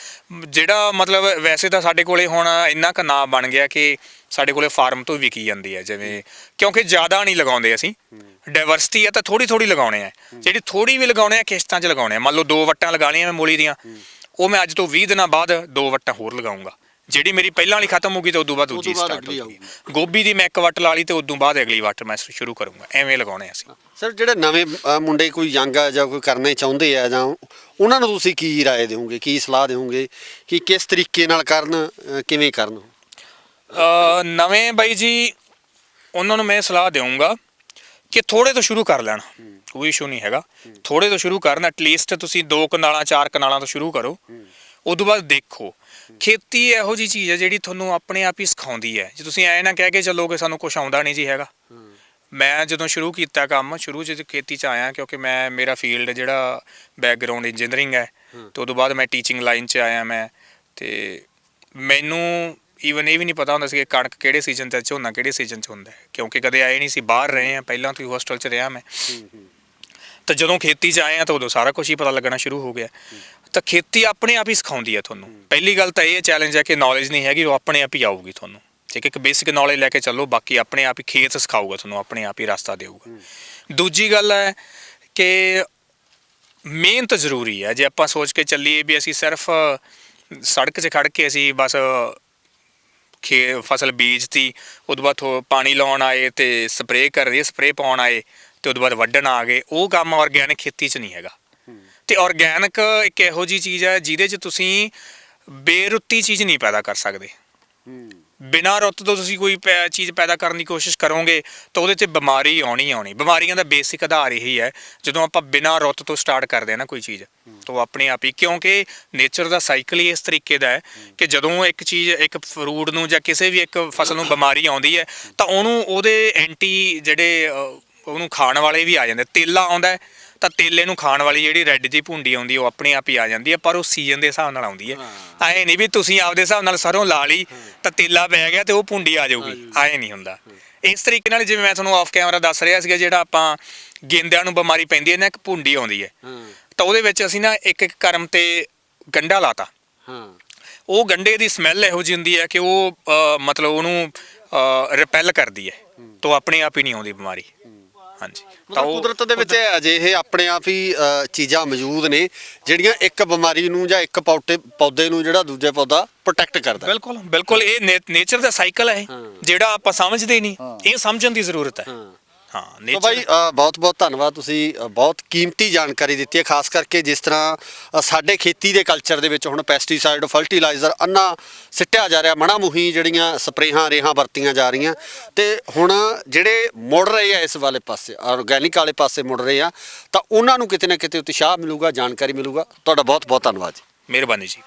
ਜਿਹੜਾ ਮਤਲਬ ਵੈਸੇ ਤਾਂ ਸਾਡੇ ਕੋਲੇ ਹੁਣ ਇੰਨਾ ਕੁ ਨਾਮ ਬਣ ਗਿਆ ਕਿ ਸਾਡੇ ਕੋਲੇ ਫਾਰਮ ਤੋਂ ਵਿਕੀ ਜਾਂਦੀ ਹੈ ਜਿਵੇਂ ਕਿਉਂਕਿ ਜ਼ਿਆਦਾ ਨਹੀਂ ਲਗਾਉਂਦੇ ਅਸੀਂ। ਡਾਈਵਰਸਿਟੀ ਹੈ ਤਾਂ ਥੋੜੀ ਥੋੜੀ ਲਗਾਉਣੇ ਆ। ਜਿਹੜੀ ਥੋੜੀ ਵੀ ਲਗਾਉਣੇ ਆ ਕਿਸ਼ਤਾਂ 'ਚ ਲਗਾਉਣੇ ਆ। ਮੰਨ ਲਓ ਦੋ ਵੱਟਾਂ ਲਗਾ ਲਈਆਂ ਮੈਂ ਮੂਲੀ ਦੀਆਂ। ਉਹ ਮੈਂ ਅੱਜ ਤੋਂ 20 ਦਿਨਾਂ ਬਾਅਦ ਦੋ ਵੱਟਾਂ ਹੋਰ ਲਗਾਉਂਗਾ ਜਿਹੜੀ ਮੇਰੀ ਪਹਿਲਾਂ ਵਾਲੀ ਖਤਮ ਹੋ ਗਈ ਤੇ ਉਦੋਂ ਬਾਅਦ ਦੂਜੀ ਸਟਾਰਟ ਹੋਊਗੀ ਗੋਭੀ ਦੀ ਮੈਂ ਇੱਕ ਵੱਟ ਲਾ ਲਈ ਤੇ ਉਦੋਂ ਬਾਅਦ ਅਗਲੀ ਵੱਟ ਮੈਂ ਸ਼ੁਰੂ ਕਰੂੰਗਾ। ਐਵੇਂ ਲਗਾਉਣੇ ਆ ਅਸੀਂ। ਸਰ ਜਿਹੜੇ ਨਵੇਂ ਮੁੰਡੇ ਕੋਈ ਯੰਗ ਆ ਜਾਂ ਕੋਈ ਕਰਨੇ ਚਾਹੁੰਦੇ ਆ ਜਾਂ ਉਹਨਾਂ ਨੂੰ ਤੁਸੀਂ ਕੀ ਰਾਏ ਦਿਓਗੇ ਕੀ ਸਲਾਹ ਦਿਓਗੇ ਕਿ ਕਿਸ ਤਰੀਕੇ ਨਾਲ ਕਰਨ ਕਿਵੇਂ ਕਰਨ? ਨਵੇਂ ਬਾਈ ਜੀ ਉਹਨਾਂ ਨੂੰ ਮੈਂ ਸਲਾਹ ਦੇਵਾਂਗਾ ਕਿ ਥੋੜੇ ਤੋਂ ਸ਼ੁਰੂ ਕਰ ਲੈਣ। ਕੋਈ ਇਸ਼ੂ ਨਹੀਂ ਹੈਗਾ। ਥੋੜੇ ਤੋਂ ਸ਼ੁਰੂ ਕਰਨ ਐਟਲੀਸਟ ਤੁਸੀਂ ਦੋ ਕਨਾਲਾਂ ਚਾਰ ਕਨਾਲਾਂ ਤੋਂ ਸ਼ੁਰੂ ਕਰੋ। ਉਦੋਂ ਬਾਅਦ ਦੇਖੋ। ਖੇਤੀ ਇਹੋ ਜੀ ਚੀਜ਼ ਹੈ ਜਿਹੜੀ ਤੁਹਾਨੂੰ ਆਪਣੇ ਆਪ ਹੀ ਸਿਖਾਉਂਦੀ ਹੈ। ਜੇ ਤੁਸੀਂ ਐ ਨਾ ਕਹਿ ਕੇ ਚੱਲੋਗੇ ਸਾਨੂੰ ਕੁਝ ਆਉਂਦਾ ਨਹੀਂ ਜੀ ਹੈਗਾ। ਮੈਂ ਜਦੋਂ ਸ਼ੁਰੂ ਕੀਤਾ ਕੰਮ ਸ਼ੁਰੂ 'ਚ ਖੇਤੀ 'ਚ ਆਇਆ ਕਿਉਂਕਿ ਮੈਂ ਮੇਰਾ ਫੀਲਡ ਜਿਹੜਾ ਬੈਕਗ੍ਰਾਉਂਡ ਇੰਜੀਨੀਅਰਿੰਗ ਹੈ। ਤੇ ਉਦੋਂ ਬਾਅਦ ਮੈਂ ਟੀਚਿੰਗ ਲਾਈਨ 'ਚ ਆਇਆ ਮੈਂ। ਤੇ ਮੈਨੂੰ ਈਵਨ ਇਹ ਵੀ ਨਹੀਂ ਪਤਾ ਹੁੰਦਾ ਸੀ ਕਿ ਕਣਕ ਕਿਹੜੇ ਸੀਜ਼ਨ 'ਚ ਝੋਨਾ ਕਿਹੜੇ ਸੀਜ਼ਨ 'ਚ ਹੁੰਦਾ ਹੈ। ਕਿਉਂਕਿ ਕਦੇ ਆਏ ਨਹੀਂ ਸੀ ਬਾਹਰ ਰਹੇ ਆ ਪਹਿਲਾਂ ਤੋਂ ਹੀ ਹੋਸਟਲ 'ਚ ਰਿਹਾ ਮੈਂ। ਤਾਂ ਜਦੋਂ ਖੇਤੀ 'ਚ ਆਏ ਆ ਤਾਂ ਉਦੋਂ ਸਾਰਾ ਕੁਝ ਹੀ ਪਤਾ ਲੱਗਣਾ ਸ਼ੁਰੂ ਹੋ ਗਿਆ। ਤਾਂ ਖੇਤੀ ਆਪਣੇ ਆਪ ਹੀ ਸਿਖਾਉਂਦੀ ਹੈ ਤੁਹਾਨੂੰ। ਪਹਿਲੀ ਗੱਲ ਤਾਂ ਇਹ ਚੈਲੰਜ ਹੈ ਕਿ ਨੌਲੇਜ ਨਹੀਂ ਹੈਗੀ ਉਹ ਆਪਣੇ ਆਪ ਹੀ ਆਊਗੀ ਤੁਹਾਨੂੰ। ਠੀਕ ਹੈ ਇੱਕ ਬੇਸਿਕ ਨੌਲੇਜ ਲੈ ਕੇ ਚੱਲੋ ਬਾਕੀ ਆਪਣੇ ਆਪ ਹੀ ਖੇਤ ਸਿਖਾਊਗਾ ਤੁਹਾਨੂੰ ਆਪਣੇ ਆਪ ਹੀ ਰਸਤਾ ਦੇਊਗਾ। ਦੂਜੀ ਗੱਲ ਹੈ ਕਿ ਮਿਹਨਤ ਜ਼ਰੂਰੀ ਹੈ। ਜੇ ਆਪਾਂ ਸੋਚ ਕੇ ਚੱਲੀਏ ਵੀ ਅਸੀਂ ਸਿਰਫ ਸੜਕ 'ਚ ਖੜ ਕੇ ਅਸੀਂ ਬਸ ਖੇ, ਫਸਲ ਬੀਜਤੀ ਉਦੋਂ ਬਾਅਦ ਥੋ- ਪਾਣੀ ਲਾਉਣ ਆਏ ਤੇ ਸਪਰੇਅ ਕਰ ਰਹੀ ਸਪਰੇਅ ਪਾਉਣ ਆਏ ਤੇ ਉਦੋਂ ਬਾਅਦ ਵੱਢਣ ਆ ਗਏ। ਉਹ ਕੰਮ ਆਰਗੈਨਿਕ ਖੇਤੀ 'ਚ ਨਹੀਂ ਹੈਗਾ। ਤੇ ਆਰਗੈਨਿਕ ਇੱਕ ਇਹੋ ਜੀ ਚੀਜ਼ ਹੈ ਜਿਹਦੇ 'ਚ ਤੁਸੀਂ ਬੇਰੁੱਤੀ ਚੀਜ਼ ਨਹੀਂ ਪੈਦਾ ਕਰ ਸਕਦੇ। ਬਿਨਾਂ ਰੁੱਤ ਤੋਂ ਤੁਸੀਂ ਕੋਈ ਪੈ- ਚੀਜ਼ ਪੈਦਾ ਕਰਨ ਦੀ ਕੋਸ਼ਿਸ਼ ਕਰੋਗੇ ਤਾਂ ਉਹਦੇ 'ਤੇ ਬਿਮਾਰੀ ਆਉਣੀ ਆਉਣੀ। ਬਿਮਾਰੀਆਂ ਦਾ ਬੇਸਿਕ ਆਧਾਰ ਇਹੀ ਹੈ ਜਦੋਂ ਆਪਾਂ ਬਿਨਾਂ ਰੁੱਤ ਤੋਂ ਸਟਾਰਟ ਕਰਦੇ ਹਾਂ ਨਾ ਕੋਈ ਚੀਜ਼ ਤਾਂ ਉਹ ਆਪਣੇ ਆਪ ਹੀ ਕਿਉਂਕਿ ਨੇਚਰ ਦਾ ਸਾਈਕਲ ਹੀ ਇਸ ਤਰੀਕੇ ਦਾ ਹੈ ਕਿ ਜਦੋਂ ਇੱਕ ਚੀਜ਼ ਇੱਕ ਫਰੂਟ ਨੂੰ ਜਾਂ ਕਿਸੇ ਵੀ ਇੱਕ ਫਸਲ ਨੂੰ ਬਿਮਾਰੀ ਆਉਂਦੀ ਹੈ ਤਾਂ ਉਹਨੂੰ ਉਹਦੇ ਐਂਟੀ ਜਿਹੜੇ ਅ, ਉਹਨੂੰ ਖਾਣ ਵਾਲੇ ਵੀ ਆ ਜਾਂਦੇ ਤੇਲਾ ਆਉਂਦਾ ਹੈ, ਤਾਂ ਤੇਲੇ ਨੂੰ ਖਾਣ ਵਾਲੀ ਜਿਹੜੀ ਰੈੱਡ ਜੀ ਭੁੰਡੀ ਆਉਂਦੀ ਉਹ ਆਪਣੇ ਆਪ ਹੀ ਆ ਜਾਂਦੀ ਹੈ ਪਰ ਉਹ ਸੀਜ਼ਨ ਦੇ ਹਿਸਾਬ ਨਾਲ ਆਉਂਦੀ ਹੈ। ਐਂ ਨਹੀਂ ਵੀ ਤੁਸੀਂ ਆਪਦੇ ਹਿਸਾਬ ਨਾਲ ਸਰੋਂ ਲਾ ਲਈ ਤਾਂ ਤੇਲਾ ਪੈ ਗਿਆ ਤੇ ਉਹ ਭੁੰਡੀ ਆ ਜਾਊਗੀ। ਐਂ ਨਹੀਂ ਹੁੰਦਾ। ਇਸ ਤਰੀਕੇ ਨਾਲ ਜਿਵੇਂ ਮੈਂ ਤੁਹਾਨੂੰ ਆਫ ਕੈਮਰਾ ਦੱਸ ਰਿਹਾ ਸੀਗਾ ਜਿਹੜਾ ਆਪਾਂ ਗੇਂਦਿਆਂ ਨੂੰ ਬਿਮਾਰੀ ਪੈਂਦੀ ਹੈ ਨਾ ਇੱਕ ਭੁੰਡੀ ਆਉਂਦੀ ਹੈ। ਤਾਂ ਉਹਦੇ ਵਿੱਚ ਅਸੀਂ ਨਾ ਇੱਕ ਇੱਕ ਕਰਮ ਤੇ ਗੰਡਾ ਲਾਤਾ। ਹਾਂ। ਉਹ ਗੰਡੇ ਦੀ ਸਮੈਲ ਇਹੋ ਜਿਹੀ ਹੁੰਦੀ ਹੈ ਕਿ ਉਹ ਮਤਲਬ ਉਹਨੂੰ ਰਿਪੈਲ ਕਰਦੀ ਹੈ। ਤਾਂ ਆਪਣੇ ਆਪ ਹੀ ਨਹੀਂ ਆਉਂਦੀ ਬਿਮਾਰੀ। ਹਾਂਜੀ। ਤਾਂ ਮਤਲਬ ਉਹ ਕੁਦਰਤ ਦੇ ਵਿੱਚ ਅਜਿਹੇ ਆਪਣੇ ਆਪ ਹੀ ਅ, ਚੀਜ਼ਾਂ ਮੌਜੂਦ ਨੇ ਜਿਹੜੀਆਂ ਇੱਕ ਬਿਮਾਰੀ ਨੂੰ ਜਾਂ ਇੱਕ ਪੌਦੇ ਪੌਦੇ ਨੂੰ ਜਿਹੜਾ ਦੂਜੇ ਪੌਦਾ ਪ੍ਰੋਟੈਕਟ ਕਰਦਾ। ਬਿਲਕੁਲ ਬਿਲਕੁਲ। ਇਹ ਨੇਚਰ ਦਾ ਸਾਈਕਲ ਹੈ ਇਹ। ਜਿਹੜਾ ਆਪਾਂ ਸਮਝਦੇ ਹੀ। ਨਹੀਂ ਇਹ ਸਮਝਣ ਦੀ ਜ਼ਰੂਰਤ ਹੈ। ਹਾਂ। ਹਾਂ ਤਾਂ ਨੇਚਰ ਬਾਈ ਬਹੁਤ ਬਹੁਤ ਧੰਨਵਾਦ ਤੁਸੀਂ ਅ, ਬਹੁਤ ਕੀਮਤੀ ਜਾਣਕਾਰੀ ਦਿੱਤੀ ਹੈ ਖਾਸ ਕਰਕੇ ਜਿਸ ਤਰ੍ਹਾਂ ਅ, ਸਾਡੇ ਖੇਤੀ ਦੇ ਕਲਚਰ ਦੇ ਵਿੱਚ ਹੁਣ ਪੈਸਟੀਸਾਈਡ ਫਰਟੀਲਾਈਜ਼ਰ ਅੰਨਾ ਸਿੱਟਿਆ ਜਾ ਰਿਹਾ ਮਣਾ ਮੁਹੀ ਜਿਹੜੀਆਂ ਸਪਰੇਹਾਂ ਰੇਹਾਂ ਵਰਤੀਆਂ ਜਾ ਰਹੀਆਂ ਤੇ ਹੁਣ ਜਿਹੜੇ ਮੁੜ ਰਹੇ ਆ ਇਸ ਵਾਲੇ ਪਾਸੇ ਆਰਗੈਨਿਕ ਵਾਲੇ ਪਾਸੇ ਮੁੜ ਰਹੇ ਆ ਤਾਂ ਉਹਨਾਂ ਨੂੰ ਕਿਤੇ ਨਾ ਕਿਤੇ ਉਤਸ਼ਾਹ ਮਿਲੂਗਾ ਜਾਣਕਾਰੀ ਮਿਲੂਗਾ। ਤੁਹਾਡਾ ਬਹੁਤ ਬਹੁਤ ਧੰਨਵਾਦ ਜੀ। ਮਿਹਰਬਾਨੀ ਜੀ।